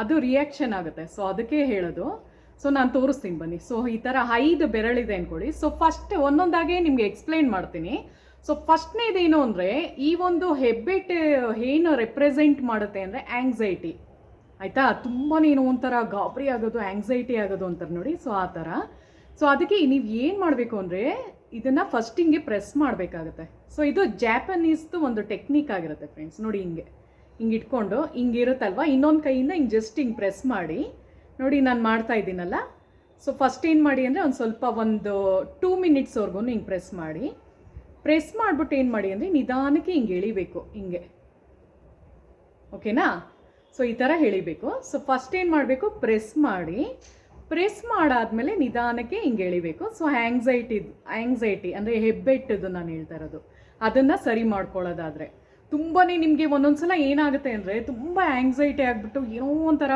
ಅದು ರಿಯಾಕ್ಷನ್ ಆಗುತ್ತೆ. ಸೊ ಅದಕ್ಕೆ ಹೇಳೋದು. ಸೊ ನಾನು ತೋರಿಸ್ತೀನಿ ಬನ್ನಿ. ಸೊ ಈ ಥರ ಐದು ಬೆರಳಿದೆ ಅಂದ್ಕೊಳ್ಳಿ ಸೊ ಫಸ್ಟ್ ಒಂದೊಂದಾಗೆ ನಿಮಗೆ ಎಕ್ಸ್ಪ್ಲೈನ್ ಮಾಡ್ತೀನಿ. ಸೊ ಫಸ್ಟ್ನೇದೇನು ಅಂದರೆ, ಈ ಒಂದು ಹೆಬ್ಬೆಟ್ ಏನು ರೆಪ್ರೆಸೆಂಟ್ ಮಾಡುತ್ತೆ ಅಂದರೆ ಆಂಗ್ಸೈಟಿ ಆಯಿತಾ? ತುಂಬಾ ಏನೋ ಒಂಥರ ಗಾಬರಿ ಆಗೋದು ಆಂಗ್ಸೈಟಿ ಆಗೋದು ಅಂತಾರೆ ನೋಡಿ. ಸೊ ಆ ಥರ ಸೊ ಅದಕ್ಕೆ ನೀವು ಏನು ಮಾಡಬೇಕು ಅಂದರೆ ಇದನ್ನು ಫಸ್ಟ್ ಹಿಂಗೆ ಪ್ರೆಸ್ ಮಾಡಬೇಕಾಗತ್ತೆ. ಸೊ ಇದು ಜಾಪನೀಸ್ದು ಒಂದು ಟೆಕ್ನಿಕ್ ಆಗಿರುತ್ತೆ ಫ್ರೆಂಡ್ಸ್ ನೋಡಿ ಹಿಂಗೆ. ಹಿಂಗೆ ಇಟ್ಕೊಂಡು, ಹಿಂಗೆ ಇರುತ್ತಲ್ವ? ಇನ್ನೊಂದು ಕೈಯಿಂದ ಹಿಂಗೆ ಜಸ್ಟ್ ಹಿಂಗೆ ಪ್ರೆಸ್ ಮಾಡಿ. ನೋಡಿ ನಾನು ಮಾಡ್ತಾ ಇದ್ದೀನಲ್ಲ? ಸೊ ಫಸ್ಟ್ ಏನು ಮಾಡಿ ಅಂದರೆ ಒಂದು ಸ್ವಲ್ಪ ಒಂದು ಟೂ ಮಿನಿಟ್ಸ್ವರೆಗೂ ಹಿಂಗೆ ಪ್ರೆಸ್ ಮಾಡಿ. ಪ್ರೆಸ್ ಮಾಡಿಬಿಟ್ಟು ಏನು ಮಾಡಿ ಅಂದರೆ ನಿಧಾನಕ್ಕೆ ಹಿಂಗೆ ಎಳಿಬೇಕು, ಹಿಂಗೆ. ಓಕೆನಾ ಸೊ ಈ ಥರ ಎಳಿಬೇಕು. ಸೊ ಫಸ್ಟ್ ಏನು ಮಾಡಬೇಕು? ಪ್ರೆಸ್ ಮಾಡಿ. ಪ್ರೆಸ್ ಮಾಡಾದ್ಮೇಲೆ ನಿಧಾನಕ್ಕೆ ಹಿಂಗೆ ಎಳಿಬೇಕು. ಸೊ ಆ್ಯಂಗ್ಸೈಟಿ ಆ್ಯಂಗ್ಸೈಟಿ ಅಂದರೆ ಹೆಬ್ಬೆಟ್ಟದು ನಾನು ಹೇಳ್ತಾ ಇರೋದು. ಅದನ್ನು ಸರಿ ಮಾಡ್ಕೊಳ್ಳೋದಾದರೆ. ತುಂಬಾ ನಿಮಗೆ ಒಂದೊಂದ್ಸಲ ಏನಾಗುತ್ತೆ ಅಂದರೆ ತುಂಬ ಆ್ಯಂಗ್ಸೈಟಿ ಆಗಿಬಿಟ್ಟು ಏನೋ ಒಂಥರ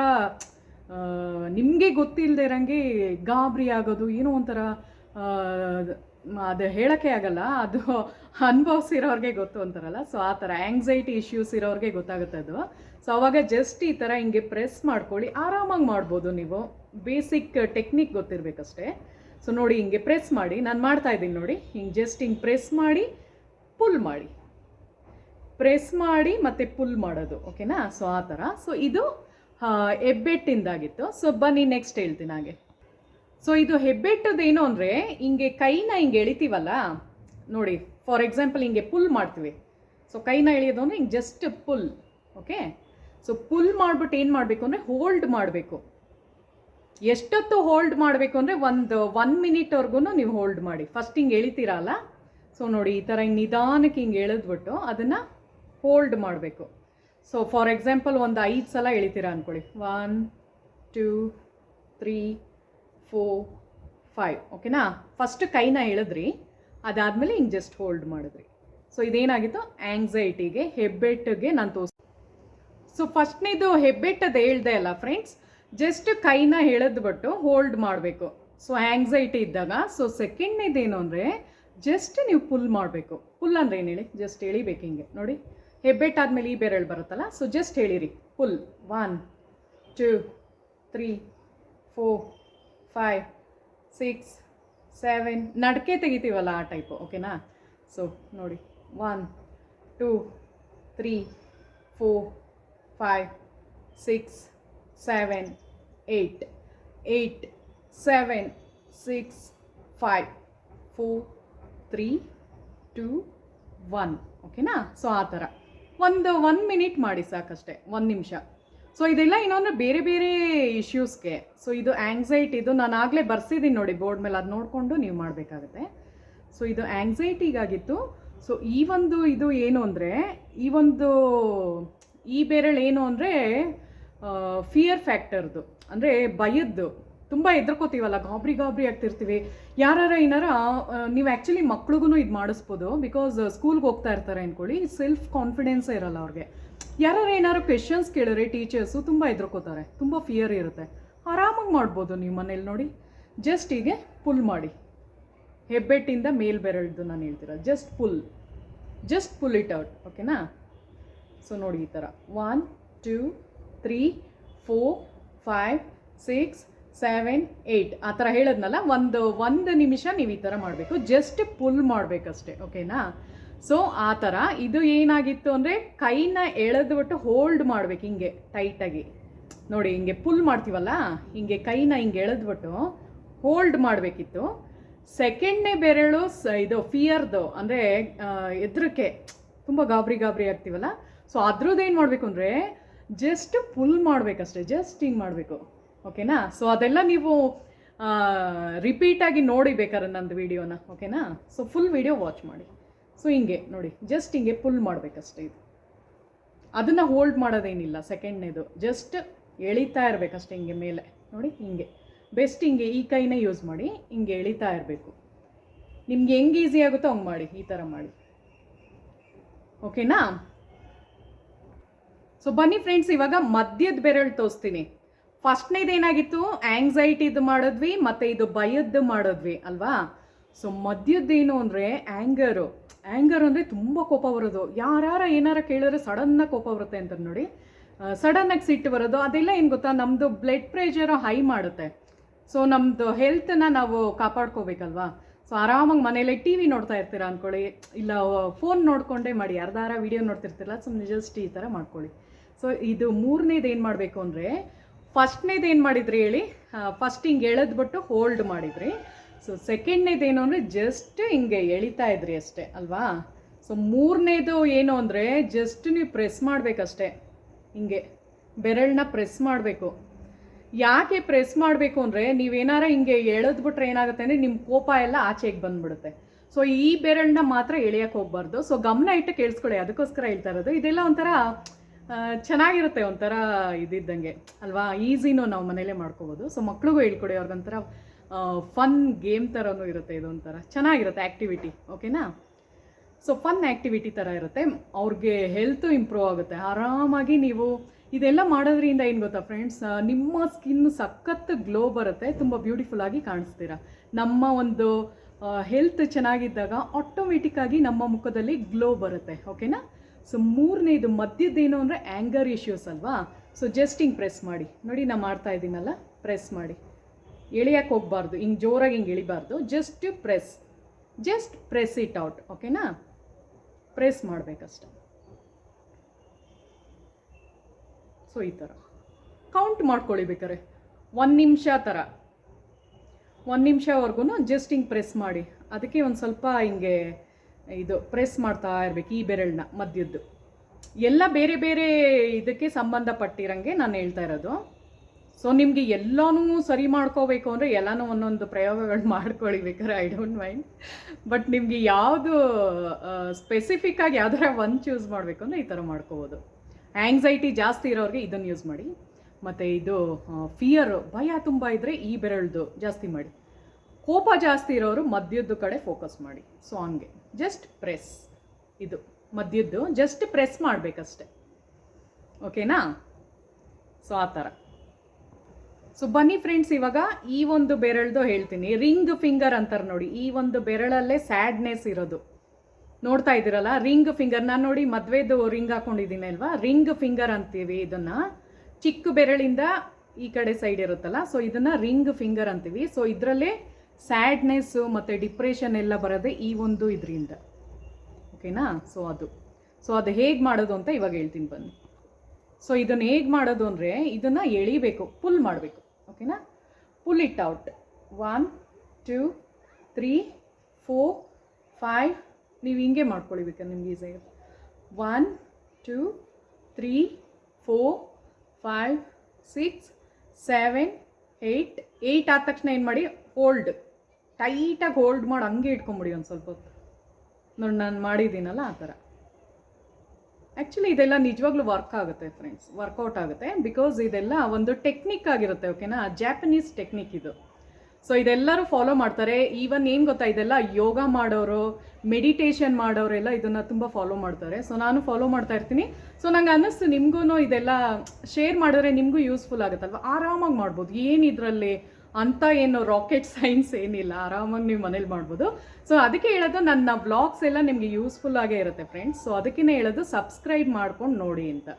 ನಿಮಗೆ ಗೊತ್ತಿಲ್ಲದೆ ಇರೋಂಗೆ ಗಾಬರಿ ಆಗೋದು, ಏನೋ ಒಂಥರ ಅದು ಹೇಳೋಕ್ಕೆ ಆಗಲ್ಲ. ಅದು ಅನುಭವಿಸಿರೋರಿಗೆ ಗೊತ್ತು ಅಂತಾರಲ್ಲ. ಸೊ ಆ ಥರ ಆ್ಯಂಗ್ಸೈಟಿ ಇಶ್ಯೂಸ್ ಇರೋರಿಗೆ ಗೊತ್ತಾಗುತ್ತೆ ಅದು. ಸೊ ಅವಾಗ ಜಸ್ಟ್ ಈ ಥರ ಹಿಂಗೆ ಪ್ರೆಸ್ ಮಾಡ್ಕೊಳ್ಳಿ. ಆರಾಮಾಗಿ ಮಾಡ್ಬೋದು ನೀವು. Basic technique ಗೊತ್ತಿರಬೇಕಷ್ಟೇ. ಸೊ ನೋಡಿ ಹಿಂಗೆ ಪ್ರೆಸ್ ಮಾಡಿ, ನಾನು ಮಾಡ್ತಾ ಇದ್ದೀನಿ ನೋಡಿ. ಹಿಂಗೆ ಜಸ್ಟ್ ಹಿಂಗೆ ಪ್ರೆಸ್ ಮಾಡಿ ಪುಲ್ ಮಾಡಿ. ಪ್ರೆಸ್ ಮಾಡಿ ಮತ್ತೆ ಪುಲ್ ಮಾಡೋದು ಓಕೆನಾ ಸೊ ಆ ಥರ. ಸೊ ಇದು ಹೆಬ್ಬೆಟ್ಟಿಂದಾಗಿತ್ತು. ಸೊ ಬನ್ನಿ ನೆಕ್ಸ್ಟ್ ಹೇಳ್ತೀನಿ ಹಾಗೆ. ಸೊ ಇದು ಹೆಬ್ಬೆಟ್ಟದೇನು ಅಂದರೆ, ಹಿಂಗೆ ಕೈನ ಹಿಂಗೆ ಎಳಿತೀವಲ್ಲ? ನೋಡಿ ಫಾರ್ ಎಕ್ಸಾಂಪಲ್ ಹಿಂಗೆ ಪುಲ್ ಮಾಡ್ತೀವಿ. ಸೊ ಕೈನ ಎಳೆಯೋದು ಅಂದರೆ ಹಿಂಗೆ just pull okay so pull ಮಾಡಿಬಿಟ್ಟು ಏನು ಮಾಡಬೇಕು ಅಂದರೆ ಹೋಲ್ಡ್ ಮಾಡಬೇಕು. ಎಷ್ಟೊತ್ತು ಹೋಲ್ಡ್ ಮಾಡಬೇಕು ಅಂದರೆ ಒಂದು ಒನ್ ಮಿನಿಟ್ವರೆಗೂ ನೀವು ಹೋಲ್ಡ್ ಮಾಡಿ. ಫಸ್ಟ್ ಹಿಂಗೆ ಎಳಿತೀರಲ್ಲ? ಸೊ ನೋಡಿ, ಈ ಥರ ಹಿಂಗೆ ನಿಧಾನಕ್ಕೆ ಹಿಂಗೆ ಎಳೆದ್ಬಿಟ್ಟು ಅದನ್ನು ಹೋಲ್ಡ್ ಮಾಡಬೇಕು. ಸೊ ಫಾರ್ ಎಕ್ಸಾಂಪಲ್ ಒಂದು ಐದು ಸಲ ಎಳಿತೀರ ಅಂದ್ಕೊಳ್ಳಿ one two three four five ಓಕೆನಾ ಫಸ್ಟ್ ಕೈನ ಎಳೆದ್ರಿ. ಅದಾದಮೇಲೆ ಹಿಂಗೆ ಜಸ್ಟ್ ಹೋಲ್ಡ್ ಮಾಡಿದ್ರಿ. ಸೊ ಇದೇನಾಗಿತ್ತು? ಆ್ಯಂಗ್ಸೈಟಿಗೆ ಹೆಬ್ಬೆಟ್ಟಿಗೆ ನಾನು ತೋರಿಸ್ ಸೊ ಫಸ್ಟ್ನೇದು ಹೆಬ್ಬೆಟ್ಟದು ಹೇಳ್ದೆ ಅಲ್ಲ ಫ್ರೆಂಡ್ಸ್ ಜಸ್ಟ್ ಕೈನ ಎಳೆದ್ಬಿಟ್ಟು ಹೋಲ್ಡ್ ಮಾಡಬೇಕು. ಸೊ ಆ್ಯಂಗ್ಸೈಟಿ ಇದ್ದಾಗ ಸೊ ಸೆಕೆಂಡ್ನೇದೇನು ಅಂದರೆ ಜಸ್ಟ್ ನೀವು ಪುಲ್ ಮಾಡಬೇಕು. ಪುಲ್ ಅಂದರೆ ಏನು ಹೇಳಿ? ಜಸ್ಟ್ ಎಳಿಬೇಕು ಹಿಂಗೆ. ನೋಡಿ ಹೆಬ್ಬೆಟ್ಟಾದ್ಮೇಲೆ ಈ ಬೆರಳು ಬರುತ್ತಲ್ಲ ಸೊ ಜಸ್ಟ್ ಹೇಳಿರಿ pull one two three four five six seven ನಡಕೆ ತೆಗಿತೀವಲ್ಲ ಆ ಟೈಪು ಓಕೆನಾ ಸೊ ನೋಡಿ. One two three four five six seven eight eight seven six five four three two one ಓಕೆನಾ ಸೊ ಆ ಥರ. ಒಂದು ಒನ್ ಮಿನಿಟ್ ಮಾಡಿ ಸಾಕಷ್ಟೇ. ಒಂದು ನಿಮಿಷ. ಸೊ ಇದೆಲ್ಲ ಇನ್ನೊಂದು ಬೇರೆ ಬೇರೆ ಇಶ್ಯೂಸ್ಗೆ ಸೊ ಇದು ಆ್ಯಂಗ್ಸೈಟಿ ಇದು ನಾನು ಆಗಲೇ ಬರ್ಸಿದ್ದೀನಿ ನೋಡಿ ಬೋರ್ಡ್ ಮೇಲೆ. ಅದು ನೋಡಿಕೊಂಡು ನೀವು ಮಾಡಬೇಕಾಗುತ್ತೆ. ಸೊ ಇದು ಆ್ಯಂಗ್ಸೈಟಿಗಾಗಿತ್ತು ಸೊ ಈ ಒಂದು ಇದು ಏನು ಅಂದರೆ, ಈ ಒಂದು ಈ ಬೇರೆಳು ಏನು ಅಂದರೆ ಫಿಯರ್ ಫ್ಯಾಕ್ಟರ್ದು ಅಂದರೆ ಭಯದ್ದು ತುಂಬ ಹೆದರ್ಕೋತೀವಲ್ಲ, ಗಾಬರಿ ಗಾಬರಿ ಆಗ್ತಿರ್ತೀವಿ. ಯಾರಾರ ಏನಾರ ನೀವು ಆ್ಯಕ್ಚುಲಿ ಮಕ್ಳಿಗೂ ಇದು ಮಾಡಿಸ್ಬೋದು. ಬಿಕಾಸ್ ಸ್ಕೂಲ್ಗೆ ಹೋಗ್ತಾ ಇರ್ತಾರೆ ಅಂದ್ಕೊಳ್ಳಿ ಸೆಲ್ಫ್ ಕಾನ್ಫಿಡೆನ್ಸ್ ಇರಲ್ಲ ಅವ್ರಿಗೆ. ಯಾರು ಏನಾರು ಕ್ವೆಶನ್ಸ್ ಕೇಳಿದ್ರೆ ಟೀಚರ್ಸು ತುಂಬ ಹೆದರ್ಕೋತಾರೆ. ತುಂಬ ಫಿಯರ್ ಇರುತ್ತೆ. ಆರಾಮಾಗಿ ಮಾಡ್ಬೋದು ನೀವು ಮನೇಲಿ ನೋಡಿ. ಜಸ್ಟ್ ಹೀಗೆ ಪುಲ್ ಮಾಡಿ. ಹೆಬ್ಬೆಟ್ಟಿಂದ ಮೇಲ್ ಬೆರಳ್ದು ನಾನು ಹೇಳ್ತೀರ just pull just pull it out ಓಕೆನಾ ಸೊ ನೋಡಿ ಈ ಥರ one two three four five six seven eight ಆ ಥರ ಹೇಳದ್ನಲ್ಲ, ಒಂದು ಒಂದು ನಿಮಿಷ ನೀವು ಈ ಥರ ಮಾಡಬೇಕು. ಜಸ್ಟ್ ಪುಲ್ ಮಾಡಬೇಕಷ್ಟೇ ಓಕೆನಾ ಸೊ ಆ ಥರ. ಇದು ಏನಾಗಿತ್ತು ಅಂದರೆ, ಕೈನ ಎಳೆದ್ಬಿಟ್ಟು ಹೋಲ್ಡ್ ಮಾಡ್ಬೇಕು ಹಿಂಗೆ ಟೈಟಾಗಿ ನೋಡಿ, ಹಿಂಗೆ ಪುಲ್ ಮಾಡ್ತೀವಲ್ಲ, ಹಿಂಗೆ ಕೈನ ಹಿಂಗೆ ಎಳೆದ್ಬಿಟ್ಟು ಹೋಲ್ಡ್ ಮಾಡಬೇಕಿತ್ತು. ಸೆಕೆಂಡ್ನೇ ಬೆರಳು ಸ, ಇದು ಫಿಯರ್ದು ಅಂದರೆ ಎದ್ರಕ್ಕೆ, ತುಂಬ ಗಾಬರಿ ಗಾಬರಿ ಆಗ್ತೀವಲ್ಲ? ಸೊ ಅದ್ರದ್ದು ಏನು ಮಾಡಬೇಕು ಅಂದರೆ ಜಸ್ಟ್ ಪುಲ್ ಮಾಡಬೇಕಷ್ಟೆ ಜಸ್ಟ್ ಹಿಂಗೆ ಮಾಡಬೇಕು. ಓಕೆನಾ ಸೊ ಅದೆಲ್ಲ ನೀವು ರಿಪೀಟಾಗಿ ನೋಡಿ ಬೇಕಾದ್ರೆ ನಂದು ವೀಡಿಯೋನ ಓಕೆನಾ ಸೊ ಫುಲ್ ವೀಡಿಯೋ ವಾಚ್ ಮಾಡಿ. ಸೊ ಹಿಂಗೆ ನೋಡಿ ಜಸ್ಟ್ ಹಿಂಗೆ ಪುಲ್ ಮಾಡಬೇಕಷ್ಟೇ ಇದು. ಅದನ್ನು ಹೋಲ್ಡ್ ಮಾಡೋದೇನಿಲ್ಲ ಸೆಕೆಂಡ್ನೇದು ಜಸ್ಟ್ ಎಳಿತಾ ಇರಬೇಕಷ್ಟೇ ಹಿಂಗೆ ಮೇಲೆ. ನೋಡಿ, ಹಿಂಗೆ. ಬೆಸ್ಟ್ ಹಿಂಗೆ ಈ ಕೈನ ಯೂಸ್ ಮಾಡಿ, ಹಿಂಗೆ ಎಳಿತಾ ಇರಬೇಕು. ನಿಮ್ಗೆ ಹೆಂಗೆ ಈಸಿ ಆಗುತ್ತೋ ಹಂಗೆ ಮಾಡಿ, ಈ ಥರ ಮಾಡಿ. ಓಕೆನಾ ಸೊ ಬನ್ನಿ ಫ್ರೆಂಡ್ಸ್ ಇವಾಗ ಮಧ್ಯದ ಬೆರಳು ತೋರಿಸ್ತೀನಿ. ಫಸ್ಟ್ನೇದು ಏನಾಗಿತ್ತು? ಆಂಗ್ಸೈಟಿದು ಮಾಡಿದ್ವಿ, ಮತ್ತು ಇದು ಭಯದ್ದು ಮಾಡಿದ್ವಿ, ಅಲ್ವಾ? ಸೊ ಏನು ಅಂದರೆ ಆ್ಯಂಗರು ಆ್ಯಂಗರ್ ಅಂದರೆ ತುಂಬ ಕೋಪ ಬರೋದು. ಯಾರ್ಯಾರ ಏನಾರ ಕೇಳಿದ್ರೆ ಸಡನ್ನಾಗಿ ಕೋಪ ಬರುತ್ತೆ ಅಂತ ನೋಡಿ. ಸಡನ್ನಾಗಿ ಸಿಟ್ಟು ಬರೋದು. ಅದೆಲ್ಲ ಏನು ಗೊತ್ತಾ? ನಮ್ಮದು ಬ್ಲಡ್ ಪ್ರೆಷರ್ ಹೈ ಮಾಡುತ್ತೆ. ಸೊ ನಮ್ಮದು ಹೆಲ್ತನ್ನ ನಾವು ಕಾಪಾಡ್ಕೋಬೇಕಲ್ವಾ? ಸೊ ಆರಾಮಾಗಿ ಮನೇಲಿ ಟಿ ವಿ ನೋಡ್ತಾ ಇರ್ತೀರಾ ಅಂದ್ಕೊಳ್ಳಿ ಇಲ್ಲ ಫೋನ್ ನೋಡಿಕೊಂಡೇ ಮಾಡಿ. ಅರ್ಧಾರ ವಿಡಿಯೋ ನೋಡ್ತಿರ್ತಿರಲ್ಲ ಸುಮ್ಮನೆ ಜಸ್ಟ್ ಈ ಥರ ಮಾಡ್ಕೊಳ್ಳಿ. ಸೊ ಇದು ಮೂರನೇದು ಏನು ಮಾಡಬೇಕು ಅಂದರೆ, ಫಸ್ಟ್ನೇದು ಏನು ಮಾಡಿದ್ರಿ ಹೇಳಿ? ಫಸ್ಟ್ ಹಿಂಗೆ ಎಳೆದ್ಬಿಟ್ಟು ಹೋಲ್ಡ್ ಮಾಡಿದ್ರಿ. ಸೊ ಸೆಕೆಂಡ್ನೇದು ಏನು ಅಂದರೆ ಜಸ್ಟ್ ಹಿಂಗೆ ಎಳಿತಾ ಇದ್ರಿ ಅಷ್ಟೇ, ಅಲ್ವಾ? ಸೊ ಮೂರನೇದು ಏನು ಅಂದರೆ ಜಸ್ಟ್ ನೀವು ಪ್ರೆಸ್ ಮಾಡ್ಬೇಕಷ್ಟೇ, ಹಿಂಗೆ ಬೆರಳನ್ನ ಪ್ರೆಸ್ ಮಾಡಬೇಕು. ಯಾಕೆ ಪ್ರೆಸ್ ಮಾಡಬೇಕು ಅಂದರೆ, ನೀವೇನಾರ ಹಿಂಗೆ ಎಳೆದ್ಬಿಟ್ರೆ ಏನಾಗುತ್ತೆ ಅಂದರೆ ನಿಮ್ಮ ಕೋಪ ಎಲ್ಲ ಆಚೆಗೆ ಬಂದ್ಬಿಡುತ್ತೆ. ಸೊ ಈ ಬೆರಳನ್ನ ಮಾತ್ರ ಎಳೆಯಕ್ಕೆ ಹೋಗ್ಬಾರ್ದು. ಸೊ ಗಮನ ಇಟ್ಟು ಕೇಳಿಸ್ಕೊಳ್ಳಿ ಅದಕ್ಕೋಸ್ಕರ ಹೇಳ್ತಾ ಇರೋದು. ಇದೆಲ್ಲ ಒಂಥರ ಚೆನ್ನಾಗಿರುತ್ತೆ ಒಂಥರ ಇದ್ದಿದ್ದಂಗೆ ಅಲ್ವಾ? ಈಸಿನೂ ನಾವು ಮನೇಲೇ ಮಾಡ್ಕೋಬೋದು. ಸೊ ಮಕ್ಳಿಗೂ ಹೇಳ್ಕೊಡಿ, ಅವ್ರಿಗೊಂಥರ ಫನ್ ಗೇಮ್ ಥರನೂ ಇರುತ್ತೆ ಇದೊಂಥರ ಚೆನ್ನಾಗಿರುತ್ತೆ ಆ್ಯಕ್ಟಿವಿಟಿ ಓಕೆನಾ ಸೊ ಫನ್ ಆ್ಯಕ್ಟಿವಿಟಿ ಥರ ಇರುತ್ತೆ. ಅವ್ರಿಗೆ ಹೆಲ್ತು ಇಂಪ್ರೂವ್ ಆಗುತ್ತೆ. ಆರಾಮಾಗಿ ನೀವು ಇದೆಲ್ಲ ಮಾಡೋದ್ರಿಂದ ಏನು ಗೊತ್ತಾ ಫ್ರೆಂಡ್ಸ್ ನಿಮ್ಮ ಸ್ಕಿನ್ ಸಖತ್ ಗ್ಲೋ ಬರುತ್ತೆ, ತುಂಬ ಬ್ಯೂಟಿಫುಲ್ಲಾಗಿ ಕಾಣಿಸ್ತೀರಾ. ನಮ್ಮ ಒಂದು ಹೆಲ್ತ್ ಚೆನ್ನಾಗಿದ್ದಾಗ ಆಟೋಮೆಟಿಕ್ಕಾಗಿ ನಮ್ಮ ಮುಖದಲ್ಲಿ ಗ್ಲೋ ಬರುತ್ತೆ ಓಕೆನಾ ಸೊ ಮೂರನೇದು ಮಧ್ಯದ್ದೇನು ಅಂದರೆ ಆ್ಯಂಗರ್ ಇಶ್ಯೂಸ್ ಅಲ್ವಾ? ಸೊ ಜಸ್ಟ್ ಹಿಂಗೆ ಪ್ರೆಸ್ ಮಾಡಿ. ನೋಡಿ ನಾನು ಮಾಡ್ತಾ ಇದ್ದೀನಲ್ಲ ಪ್ರೆಸ್ ಮಾಡಿ. ಎಳಿಯಕ್ಕೆ ಹೋಗಬಾರ್ದು, ಹಿಂಗೆ ಜೋರಾಗಿ ಹಿಂಗೆ ಇಳಿಬಾರ್ದು just press just press it out ಓಕೆನಾ ಪ್ರೆಸ್ ಮಾಡಬೇಕಷ್ಟೆ. ಸೊ ಈ ಥರ. ಕೌಂಟ್ ಮಾಡ್ಕೊಳ್ಳಿ ಬೇಕಾರೆ. ಒಂದು ನಿಮಿಷ ಥರ. ಒಂದು ನಿಮಿಷವರೆಗೂ ಜಸ್ಟ್ ಹಿಂಗೆ ಪ್ರೆಸ್ ಮಾಡಿ. ಅದಕ್ಕೆ ಒಂದು ಸ್ವಲ್ಪ ಹಿಂಗೆ ಇದು ಪ್ರೆಸ್ ಮಾಡ್ತಾ ಇರಬೇಕು ಈ ಬೆರಳನ್ನ ಮಧ್ಯದ್ದು ಎಲ್ಲ ಬೇರೆ ಬೇರೆ ಇದಕ್ಕೆ ಸಂಬಂಧಪಟ್ಟಿರಂಗೆ ನಾನು ಹೇಳ್ತಾ ಇರೋದು. ಸೊ ನಿಮಗೆ ಎಲ್ಲನೂ ಸರಿ ಮಾಡ್ಕೋಬೇಕು ಅಂದರೆ ಎಲ್ಲನೂ ಒಂದೊಂದು ಪ್ರಯೋಗಗಳು ಮಾಡ್ಕೊಳ್ಳಿ ಬೇಕಾದ್ರೆ ಐ ಡೋಂಟ್ ಮೈಂಡ್ ಬಟ್ ನಿಮಗೆ ಯಾವುದು ಸ್ಪೆಸಿಫಿಕ್ ಆಗಿ ಯಾವ್ದಾರ ಒಂದು ಚೂಸ್ ಮಾಡಬೇಕು ಅಂದರೆ ಈ ಥರ ಮಾಡ್ಕೋಬೋದು. ಆ್ಯಂಗ್ಸೈಟಿ ಜಾಸ್ತಿ ಇರೋರಿಗೆ ಇದನ್ನು ಯೂಸ್ ಮಾಡಿ. ಮತ್ತು ಇದು ಫಿಯರ್ ಭಯ ತುಂಬ ಇದ್ದರೆ ಈ ಬೆರಳ್ದು ಜಾಸ್ತಿ ಮಾಡಿ. ಕೋಪ ಜಾಸ್ತಿ ಇರೋರು ಮಧ್ಯದ್ದು ಕಡೆ ಫೋಕಸ್ ಮಾಡಿ. ಸೊ ಹಂಗೆ. ಜಸ್ಟ್ ಪ್ರೆಸ್ ಇದು ಮಧ್ಯದ್ದು ಜಸ್ಟ್ ಪ್ರೆಸ್ ಮಾಡಬೇಕಷ್ಟೆ. ಓಕೆನಾ ಸೊ ಆ ಥರ. ಸೊ ಬನ್ನಿ ಫ್ರೆಂಡ್ಸ್ ಇವಾಗ ಈ ಒಂದು ಬೆರಳ್ದು ಹೇಳ್ತೀನಿ. ರಿಂಗ್ ಫಿಂಗರ್ ಅಂತಾರೆ ನೋಡಿ. ಈ ಒಂದು ಬೆರಳಲ್ಲೇ ಸ್ಯಾಡ್ನೆಸ್ ಇರೋದು. ನೋಡ್ತಾ ಇದ್ದೀರಲ್ಲ ರಿಂಗ್ ಫಿಂಗರ್ ನಾನು ನೋಡಿ ಮದುವೆದು ರಿಂಗ್ ಹಾಕೊಂಡಿದ್ದೀನಿ ಅಲ್ವಾ? ರಿಂಗ್ ಫಿಂಗರ್ ಅಂತೀವಿ ಇದನ್ನು. ಚಿಕ್ಕ ಬೆರಳಿಂದ ಈ ಕಡೆ ಸೈಡ್ ಇರುತ್ತಲ್ಲ ಸೊ ಇದನ್ನು ರಿಂಗ್ ಫಿಂಗರ್ ಅಂತೀವಿ. ಸೊ ಇದರಲ್ಲೇ ಸ್ಯಾಡ್ನೆಸ್ಸು ಮತ್ತು ಡಿಪ್ರೆಷನ್ ಎಲ್ಲ ಬರೋದೇ ಈ ಒಂದು ಇದರಿಂದ. ಓಕೆನಾ ಸೊ ಅದು. ಸೊ ಅದು ಹೇಗೆ ಮಾಡೋದು ಅಂತ ಇವಾಗ ಹೇಳ್ತೀನಿ ಬನ್ನಿ. ಸೊ ಇದನ್ನು ಹೇಗೆ ಮಾಡೋದು ಅಂದರೆ ಇದನ್ನು ಎಳಿಬೇಕು ಪುಲ್ ಮಾಡಬೇಕು. ಓಕೆನಾ pull it out one two three four five ನೀವು ಹಿಂಗೆ ಮಾಡ್ಕೊಳ್ಳಿ ಬೇಕಾದ್ರೆ ನಿಮ್ಗೆ ಈಸಿ ಆಗುತ್ತೆ one two three four five six seven eight eight ಆದ ತಕ್ಷಣ ಏನು ಮಾಡಿ? ಹೋಲ್ಡ್ ಟೈಟಾಗಿ ಹೋಲ್ಡ್ ಮಾಡಿ ಹಂಗೆ ಇಟ್ಕೊಂಬಿಡಿ ಒಂದು ಸ್ವಲ್ಪ ಹೊತ್ತು. ನೋಡಿ ನಾನು ಮಾಡಿದ್ದೀನಲ್ಲ ಆ ಥರ. ಆ್ಯಕ್ಚುಲಿ ಇದೆಲ್ಲ ನಿಜವಾಗ್ಲೂ ವರ್ಕ್ ಆಗುತ್ತೆ ಫ್ರೆಂಡ್ಸ್ ವರ್ಕೌಟ್ ಆಗುತ್ತೆ ಬಿಕಾಸ್ ಇದೆಲ್ಲ ಒಂದು ಟೆಕ್ನಿಕ್ ಆಗಿರುತ್ತೆ ಓಕೆನಾ ಜಾಪನೀಸ್ ಟೆಕ್ನಿಕ್ ಇದು. ಸೊ ಇದೆಲ್ಲರೂ ಫಾಲೋ ಮಾಡ್ತಾರೆ. ಈವನ್ ಏನು ಗೊತ್ತಾ? ಇದೆಲ್ಲ ಯೋಗ ಮಾಡೋರು ಮೆಡಿಟೇಷನ್ ಮಾಡೋರೆಲ್ಲ ಇದನ್ನು ತುಂಬ ಫಾಲೋ ಮಾಡ್ತಾರೆ. ಸೊ ನಾನು ಫಾಲೋ ಮಾಡ್ತಾ ಇರ್ತೀನಿ. ಸೊ ನಂಗೆ ಅನ್ನಿಸ್ತು ನಿಮಗೂ ಇದೆಲ್ಲ ಶೇರ್ ಮಾಡಿದ್ರೆ ನಿಮಗೂ ಯೂಸ್ಫುಲ್ ಆಗುತ್ತಲ್ವ? ಆರಾಮಾಗಿ ಮಾಡ್ಬೋದು. ಏನು ಇದರಲ್ಲಿ? ಅಂತ ಏನು ರಾಕೆಟ್ ಸೈನ್ಸ್ ಏನಿಲ್ಲ, ಆರಾಮಾಗಿ ನೀವು ಮನೇಲಿ ಮಾಡ್ಬೋದು. ಸೊ ಅದಕ್ಕೆ ಹೇಳೋದು ನನ್ನ ಬ್ಲಾಗ್ಸ್ ಎಲ್ಲ ನಿಮಗೆ ಯೂಸ್ಫುಲ್ ಆಗೇ ಇರುತ್ತೆ ಫ್ರೆಂಡ್ಸ್ ಸೊ ಅದಕ್ಕೇ ಹೇಳೋದು ಸಬ್ಸ್ಕ್ರೈಬ್ ಮಾಡ್ಕೊಂಡು ನೋಡಿ ಅಂತ.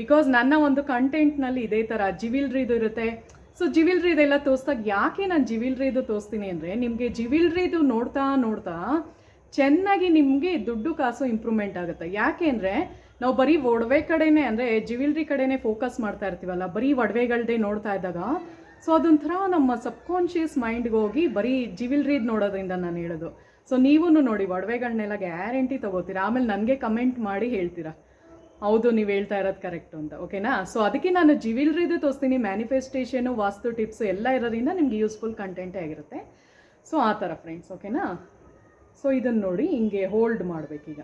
ಬಿಕಾಸ್ ನನ್ನ ಒಂದು ಕಂಟೆಂಟ್ನಲ್ಲಿ ಇದೇ ಥರ ಜಿವಿಲ್ರಿದು ಇರುತ್ತೆ. ಸೊ ಜಿವಿಲ್ರಿದೆಲ್ಲ ತೋರಿಸ್ದಾಗ ಯಾಕೆ ನಾನು ಜಿವಿಲ್ರಿದು ತೋರಿಸ್ತೀನಿ ಅಂದರೆ, ನಿಮಗೆ ಜಿವಿಲ್ರಿದು ನೋಡ್ತಾ ನೋಡ್ತಾ ಚೆನ್ನಾಗಿ ನಿಮಗೆ ದುಡ್ಡು ಕಾಸು ಇಂಪ್ರೂವ್ಮೆಂಟ್ ಆಗುತ್ತೆ. ಯಾಕೆ ಅಂದರೆ, ನಾವು ಬರೀ ಒಡವೆ ಕಡೆನೇ ಅಂದರೆ ಜಿವಿಲ್ರಿ ಕಡೆನೇ ಫೋಕಸ್ ಮಾಡ್ತಾ ಇರ್ತೀವಲ್ಲ, ಬರೀ ಒಡವೆಗಳದ್ದೇ ನೋಡ್ತಾ ಇದ್ದಾಗ ಸೊ ಅದೊಂಥರ ನಮ್ಮ ಸಬ್ಕಾನ್ಷಿಯಸ್ ಮೈಂಡ್ಗೆ ಹೋಗಿ ಬರೀ ಜಿವಿಲ್ರಿದ್ ನೋಡೋದ್ರಿಂದ ನಾನು ಹೇಳೋದು. ಸೊ ನೀವೂ ನೋಡಿ ಒಡವೆಗಳನ್ನೆಲ್ಲ ಗ್ಯಾರಂಟಿ ತೊಗೋತೀರಾ. ಆಮೇಲೆ ನನಗೆ ಕಮೆಂಟ್ ಮಾಡಿ ಹೇಳ್ತೀರಾ. ಹೌದು, ನೀವು ಹೇಳ್ತಾ ಇರೋದು ಕರೆಕ್ಟ್ ಅಂತ, ಓಕೆನಾ? ಸೊ ಅದಕ್ಕೆ ನಾನು ಜಿವಿಲ್ರಿದು ತೋರಿಸ್ತೀನಿ, ಮ್ಯಾನಿಫೆಸ್ಟೇಷನು, ವಾಸ್ತು ಟಿಪ್ಸ್ ಎಲ್ಲ ಇರೋದ್ರಿಂದ ನಿಮ್ಗೆ ಯೂಸ್ಫುಲ್ ಕಂಟೆಂಟೇ ಆಗಿರುತ್ತೆ. ಸೊ ಆ ಥರ ಫ್ರೆಂಡ್ಸ್, ಓಕೆನಾ? ಸೊ ಇದನ್ನು ನೋಡಿ ಹಿಂಗೆ ಹೋಲ್ಡ್ ಮಾಡಬೇಕೀಗ.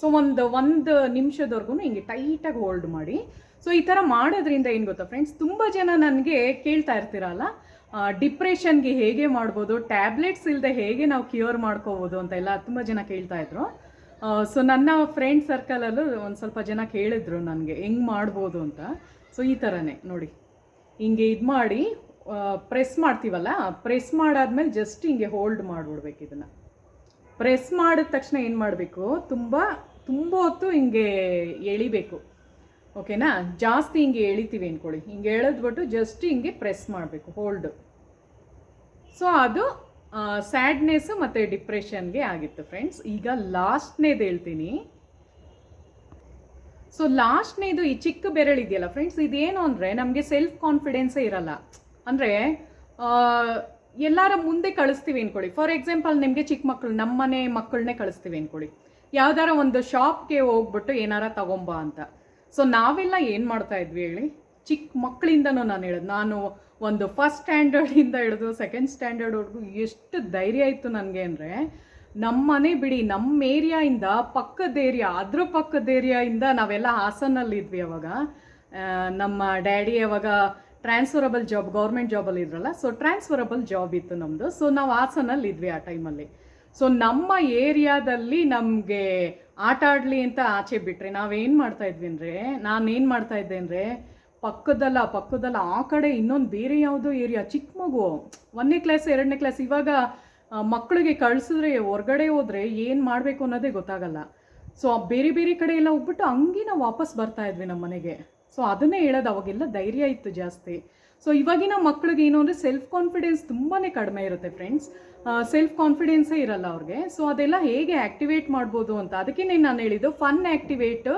ಸೊ ಒಂದು ಒಂದು ನಿಮಿಷದವರೆಗೂ ಹಿಂಗೆ ಟೈಟಾಗಿ ಹೋಲ್ಡ್ ಮಾಡಿ. ಸೊ ಈ ಥರ ಮಾಡೋದ್ರಿಂದ ಏನು ಗೊತ್ತಾ ಫ್ರೆಂಡ್ಸ್ ತುಂಬ ಜನ ನನಗೆ ಕೇಳ್ತಾ ಇರ್ತೀರಲ್ಲ ಡಿಪ್ರೆಷನ್ಗೆ ಹೇಗೆ ಮಾಡ್ಬೋದು ಟ್ಯಾಬ್ಲೆಟ್ಸ್ ಇಲ್ಲದೆ ಹೇಗೆ ನಾವು ಕ್ಯೂರ್ ಮಾಡ್ಕೋಬೋದು ಅಂತ ಎಲ್ಲ ತುಂಬ ಜನ ಕೇಳ್ತಾ ಇದ್ರು. ಸೊ ನನ್ನ ಫ್ರೆಂಡ್ ಸರ್ಕಲಲ್ಲೂ ಒಂದು ಸ್ವಲ್ಪ ಜನ ಕೇಳಿದ್ರು ನನಗೆ, ಹೆಂಗೆ ಮಾಡ್ಬೋದು ಅಂತ. ಸೊ ಈ ಥರನೇ, ನೋಡಿ. ಹಿಂಗೆ ಇದು ಮಾಡಿ ಪ್ರೆಸ್ ಮಾಡ್ತೀವಲ್ಲ ಪ್ರೆಸ್ ಮಾಡಾದ್ಮೇಲೆ ಜಸ್ಟ್ ಹಿಂಗೆ ಹೋಲ್ಡ್ ಮಾಡಿಬಿಡ್ಬೇಕು ಇದನ್ನು. ಪ್ರೆಸ್ ಮಾಡಿದ ತಕ್ಷಣ ಏನು ಮಾಡಬೇಕು, ತುಂಬ ತುಂಬ ಹೊತ್ತು ಹಿಂಗೆ ಎಳಿಬೇಕು. ಓಕೆನಾ? ಜಾಸ್ತಿ ಹಿಂಗೆ ಎಳಿತೀವಿ ಅಂದ್ಕೊಳ್ಳಿ ಹಿಂಗೆ ಎಳೆದ್ಬಿಟ್ಟು ಜಸ್ಟ್ ಹಿಂಗೆ ಪ್ರೆಸ್ ಮಾಡಬೇಕು. ಹೋಲ್ಡ್ ಸೊ ಅದು ಸ್ಯಾಡ್ನೆಸ್ ಮತ್ತು ಡಿಪ್ರೆಷನ್ಗೆ ಆಗಿತ್ತು ಫ್ರೆಂಡ್ಸ್ ಈಗ ಲಾಸ್ಟ್ನೇದು ಹೇಳ್ತೀನಿ. ಸೊ ಲಾಸ್ಟ್ನೇದು ಈ ಚಿಕ್ಕ ಬೆರಳು ಇದೆಯಲ್ಲ ಫ್ರೆಂಡ್ಸ್ ಇದೇನು ಅಂದರೆ ನಮಗೆ ಸೆಲ್ಫ್ ಕಾನ್ಫಿಡೆನ್ಸೇ ಇರಲ್ಲ. ಅಂದರೆ ಎಲ್ಲರ ಮುಂದೆ ಕಳಿಸ್ತೀವಿ ಅಂದ್ಕೊಳ್ಳಿ ಫಾರ್ ಎಕ್ಸಾಂಪಲ್ ನಿಮಗೆ ಚಿಕ್ಕ ಮಕ್ಕಳು ನಮ್ಮನೆ ಮಕ್ಕಳನ್ನೇ ಕಳಿಸ್ತೀವಿ ಅಂದ್ಕೊಳ್ಳಿ ಯಾವ್ದಾರ ಒಂದು ಶಾಪ್ಗೆ ಹೋಗ್ಬಿಟ್ಟು ಏನಾರ ತಗೊಂಬ ಅಂತ. ಸೊ ನಾವೆಲ್ಲ ಏನು ಮಾಡ್ತಾ ಇದ್ವಿ ಹೇಳಿ? ಚಿಕ್ಕ ಮಕ್ಕಳಿಂದನೂ ನಾನು ಹೇಳೋದು. ನಾನು ಒಂದು ಫಸ್ಟ್ ಸ್ಟ್ಯಾಂಡರ್ಡಿಂದ ಹಿಡಿದು ಸೆಕೆಂಡ್ ಸ್ಟ್ಯಾಂಡರ್ಡ್ವರೆಗೂ ಎಷ್ಟು ಧೈರ್ಯ ಇತ್ತು ನನಗೆ ಅಂದರೆ ನಮ್ಮ ಮನೆ ಬಿಡಿ ನಮ್ಮ ಏರಿಯಾಯಿಂದ ಪಕ್ಕದ ಏರಿಯಾ ಅದ್ರ ಪಕ್ಕದ ಏರಿಯಾಯಿಂದ ನಾವೆಲ್ಲ ಹಾಸನಲ್ಲಿದ್ವಿ ಅವಾಗ. ನಮ್ಮ ಡ್ಯಾಡಿ ಅವಾಗ ಟ್ರಾನ್ಸ್ಫರಬಲ್ ಜಾಬ್ ಗೌರ್ಮೆಂಟ್ ಜಾಬಲ್ಲಿ ಇದ್ರಲ್ಲ ಸೊ ಟ್ರಾನ್ಸ್ಫರಬಲ್ ಜಾಬ್ ಇತ್ತು ನಮ್ಮದು ಸೊ ನಾವು ಹಾಸನಲ್ಲಿ ಇದ್ವಿ ಆ ಟೈಮಲ್ಲಿ ಸೊ ನಮ್ಮ ಏರಿಯಾದಲ್ಲಿ ನಮಗೆ ಆಟ ಆಡಲಿ ಅಂತ ಆಚೆ ಬಿಟ್ಟರೆ ನಾವೇನು ಮಾಡ್ತಾ ಇದ್ವಿ ಅಂದರೆ, ನಾನೇನು ಮಾಡ್ತಾ ಇದ್ದೆ ಅಂದರೆ, ಪಕ್ಕದಲ್ಲ ಪಕ್ಕದಲ್ಲ ಆ ಕಡೆ ಇನ್ನೊಂದು ಬೇರೆ ಯಾವುದೋ ಏರಿಯಾ ಚಿಕ್ಕ ಮಗು ಒಂದನೇ ಕ್ಲಾಸ್ ಎರಡನೇ ಕ್ಲಾಸ್ ಇವಾಗ ಮಕ್ಕಳಿಗೆ ಕಳಿಸಿದ್ರೆ, ಹೊರಗಡೆ ಹೋದ್ರೆ ಏನು ಮಾಡಬೇಕು ಅನ್ನೋದೇ ಗೊತ್ತಾಗಲ್ಲ. ಸೊ ಬೇರೆ ಬೇರೆ ಕಡೆ ಎಲ್ಲ ಹೋಗ್ಬಿಟ್ಟು ಹಂಗೆ ನಾವು ವಾಪಸ್ ಬರ್ತಾ ಇದ್ವಿ ನಮ್ಮ ಮನೆಗೆ ಸೊ ಅದನ್ನೇ ಹೇಳೋದು, ಅವಾಗೆಲ್ಲ ಧೈರ್ಯ ಇತ್ತು ಜಾಸ್ತಿ. ಸೊ ಇವಾಗಿನ ಮಕ್ಕಳಿಗೆ ಏನು ಅಂದರೆ ಸೆಲ್ಫ್ ಕಾನ್ಫಿಡೆನ್ಸ್ ತುಂಬಾ ಕಡಿಮೆ ಇರುತ್ತೆ ಫ್ರೆಂಡ್ಸ್ ಸೆಲ್ಫ್ ಕಾನ್ಫಿಡೆನ್ಸೇ ಇರಲ್ಲ ಅವ್ರಿಗೆ. ಸೊ ಅದೆಲ್ಲ ಹೇಗೆ ಆ್ಯಕ್ಟಿವೇಟ್ ಮಾಡ್ಬೋದು ಅಂತ ಅದಕ್ಕೆ ನಾನು ಹೇಳಿದ್ದು ಫನ್ ಆ್ಯಕ್ಟಿವೇಟ್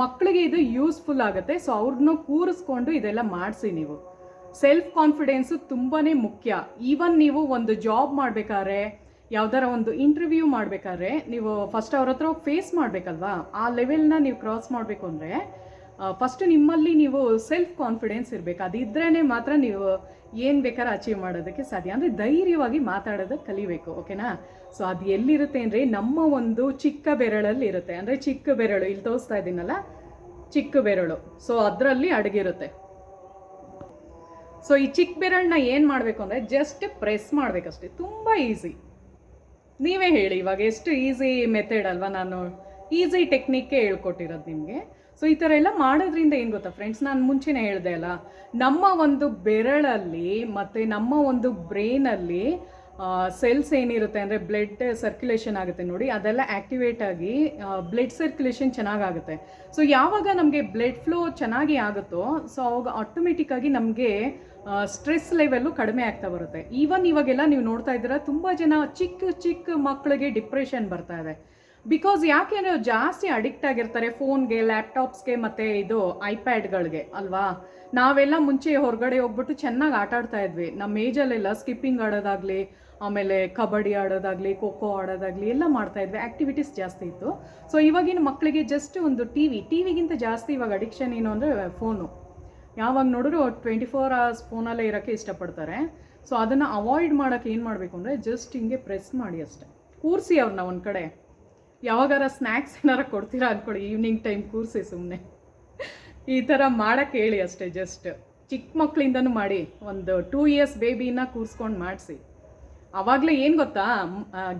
ಮಕ್ಕಳಿಗೆ ಇದು ಯೂಸ್ಫುಲ್ ಆಗುತ್ತೆ. ಸೊ ಅವ್ರನ್ನೂ ಕೂರಿಸ್ಕೊಂಡು ಇದೆಲ್ಲ ಮಾಡಿಸಿ ನೀವು. ಸೆಲ್ಫ್ ಕಾನ್ಫಿಡೆನ್ಸು ತುಂಬಾ ಮುಖ್ಯ. ಈವನ್ ನೀವು ಒಂದು ಜಾಬ್ ಮಾಡಬೇಕಾದ್ರೆ, ಯಾವ್ದಾರ ಒಂದು ಇಂಟರ್ವ್ಯೂ ಮಾಡಬೇಕಾದ್ರೆ, ನೀವು ಫಸ್ಟ್ ಅವ್ರ ಹತ್ರ ಫೇಸ್ ಮಾಡಬೇಕಲ್ವಾ? ಆ ಲೆವೆಲ್ನ ನೀವು ಕ್ರಾಸ್ ಮಾಡಬೇಕು ಅಂದರೆ ಫಸ್ಟ್ ನಿಮ್ಮಲ್ಲಿ ನೀವು ಸೆಲ್ಫ್ ಕಾನ್ಫಿಡೆನ್ಸ್ ಇರಬೇಕು. ಅದಿದ್ರೇ ಮಾತ್ರ ನೀವು ಏನು ಬೇಕಾದ್ರೂ ಅಚೀವ್ ಮಾಡೋದಕ್ಕೆ ಸಾಧ್ಯ. ಅಂದರೆ ಧೈರ್ಯವಾಗಿ ಮಾತಾಡೋದಕ್ಕೆ ಕಲಿಬೇಕು ಓಕೆನಾ ಸೊ ಅದು ಎಲ್ಲಿರುತ್ತೆ ಅಂದರೆ ನಮ್ಮ ಒಂದು ಚಿಕ್ಕ ಬೆರಳಲ್ಲಿ ಇರುತ್ತೆ. ಅಂದರೆ ಚಿಕ್ಕ ಬೆರಳು, ಇಲ್ಲಿ ತೋರಿಸ್ತಾ ಇದ್ದೀನಲ್ಲ? ಚಿಕ್ಕ ಬೆರಳು. ಸೊ ಅದರಲ್ಲಿ ಅಡಗಿರುತ್ತೆ. ಸೊ ಈ ಚಿಕ್ಕ ಬೆರಳನ್ನ ಏನು ಮಾಡಬೇಕು ಅಂದರೆ ಜಸ್ಟ್ ಪ್ರೆಸ್ ಮಾಡಬೇಕಷ್ಟೇ. ತುಂಬ ಈಸಿ ನೀವೇ ಹೇಳಿ, ಇವಾಗ ಎಷ್ಟು ಈಸಿ ಮೆಥಡ್ ಅಲ್ವಾ ನಾನು ಈಸಿ ಟೆಕ್ನಿಕ್ಕೇ ಹೇಳ್ಕೊಟ್ಟಿರೋದು ನಿಮಗೆ. ಸೊ ಈ ಥರ ಎಲ್ಲ ಮಾಡೋದ್ರಿಂದ ಏನು ಗೊತ್ತಾ ಫ್ರೆಂಡ್ಸ್ ನಾನು ಮುಂಚೆನೇ ಹೇಳಿದೆ ಅಲ್ಲ, ನಮ್ಮ ಒಂದು ಬೆರಳಲ್ಲಿ ಮತ್ತು ನಮ್ಮ ಒಂದು ಬ್ರೈನಲ್ಲಿ ಸೆಲ್ಸ್ ಏನಿರುತ್ತೆ ಅಂದರೆ ಬ್ಲಡ್ ಸರ್ಕ್ಯುಲೇಷನ್ ಆಗುತ್ತೆ ನೋಡಿ, ಅದೆಲ್ಲ ಆ್ಯಕ್ಟಿವೇಟ್ ಆಗಿ ಬ್ಲಡ್ ಸರ್ಕ್ಯುಲೇಷನ್ ಚೆನ್ನಾಗಾಗುತ್ತೆ. ಸೊ ಯಾವಾಗ ನಮಗೆ ಬ್ಲಡ್ ಫ್ಲೋ ಚೆನ್ನಾಗಿ ಆಗುತ್ತೋ ಸೊ ಅವಾಗ ಆಟೋಮೆಟಿಕ್ಕಾಗಿ ನಮಗೆ ಸ್ಟ್ರೆಸ್ ಲೆವೆಲ್ಲು ಕಡಿಮೆ ಆಗ್ತಾ ಬರುತ್ತೆ. ಈವನ್ ಇವಾಗೆಲ್ಲ ನೀವು ನೋಡ್ತಾ ಇದ್ದೀರಾ, ತುಂಬ ಜನ ಚಿಕ್ಕ ಚಿಕ್ಕ ಮಕ್ಕಳಿಗೆ ಡಿಪ್ರೆಷನ್ ಬರ್ತಾ ಇದೆ. ಬಿಕಾಸ್ ಯಾಕೆಂದ್ರೆ ಅವ್ರು ಜಾಸ್ತಿ ಅಡಿಕ್ಟ್ ಆಗಿರ್ತಾರೆ ಫೋನ್ಗೆ ಲ್ಯಾಪ್ಟಾಪ್ಸ್ಗೆ ಮತ್ತು ಇದು ಐಪ್ಯಾಡ್ಗಳಿಗೆ ಅಲ್ವಾ? ನಾವೆಲ್ಲ ಮುಂಚೆ ಹೊರಗಡೆ ಹೋಗ್ಬಿಟ್ಟು ಚೆನ್ನಾಗಿ ಆಟ ಆಡ್ತಾ ಇದ್ವಿ. ನಮ್ಮ ಏಜಲ್ಲೆಲ್ಲ ಸ್ಕಿಪ್ಪಿಂಗ್ ಆಡೋದಾಗಲಿ, ಆಮೇಲೆ ಕಬಡ್ಡಿ ಆಡೋದಾಗಲಿ, ಖೋ ಖೋ ಆಡೋದಾಗಲಿ ಎಲ್ಲ ಮಾಡ್ತಾ ಇದ್ವಿ. ಆ್ಯಕ್ಟಿವಿಟೀಸ್ ಜಾಸ್ತಿ ಇತ್ತು. ಸೊ ಇವಾಗಿನ ಮಕ್ಕಳಿಗೆ ಜಸ್ಟ್ ಒಂದು ಟಿ ವಿ ಟಿ ವಿಗಿಂತ ಜಾಸ್ತಿ ಇವಾಗ ಅಡಿಕ್ಷನ್ ಏನು ಅಂದರೆ ಫೋನು ಯಾವಾಗ ನೋಡಿದ್ರು ಟ್ವೆಂಟಿ ಫೋರ್ ಅವರ್ಸ್ ಫೋನಲ್ಲೇ ಇರೋಕ್ಕೆ ಇಷ್ಟಪಡ್ತಾರೆ. ಸೊ ಅದನ್ನು ಅವಾಯ್ಡ್ ಮಾಡೋಕ್ಕೆ ಏನು ಮಾಡಬೇಕು ಅಂದರೆ ಜಸ್ಟ್ ಹಿಂಗೆ ಪ್ರೆಸ್ ಮಾಡಿ ಅಷ್ಟೆ. ಕೂರಿಸಿ ಅವ್ರನ್ನ ಒಂದು ಕಡೆ. ಯಾವಾಗಾರ ಸ್ನ್ಯಾಕ್ಸ್ ಏನಾರ ಕೊಡ್ತೀರಾ ಅಂದ್ಕೊಳ್ಳಿ ಈವ್ನಿಂಗ್ ಟೈಮ್ ಕೂರಿಸಿ ಸುಮ್ಮನೆ ಈ ಥರ ಮಾಡೋಕ್ಕೆ ಹೇಳಿ ಅಷ್ಟೇ ಜಸ್ಟ್ ಚಿಕ್ಕ ಮಕ್ಕಳಿಂದನೂ ಮಾಡಿ, ಒಂದು ಟೂ ಇಯರ್ಸ್ ಬೇಬಿನ ಕೂರಿಸ್ಕೊಂಡು ಮಾಡಿಸಿ. ಆವಾಗಲೇ ಏನು ಗೊತ್ತಾ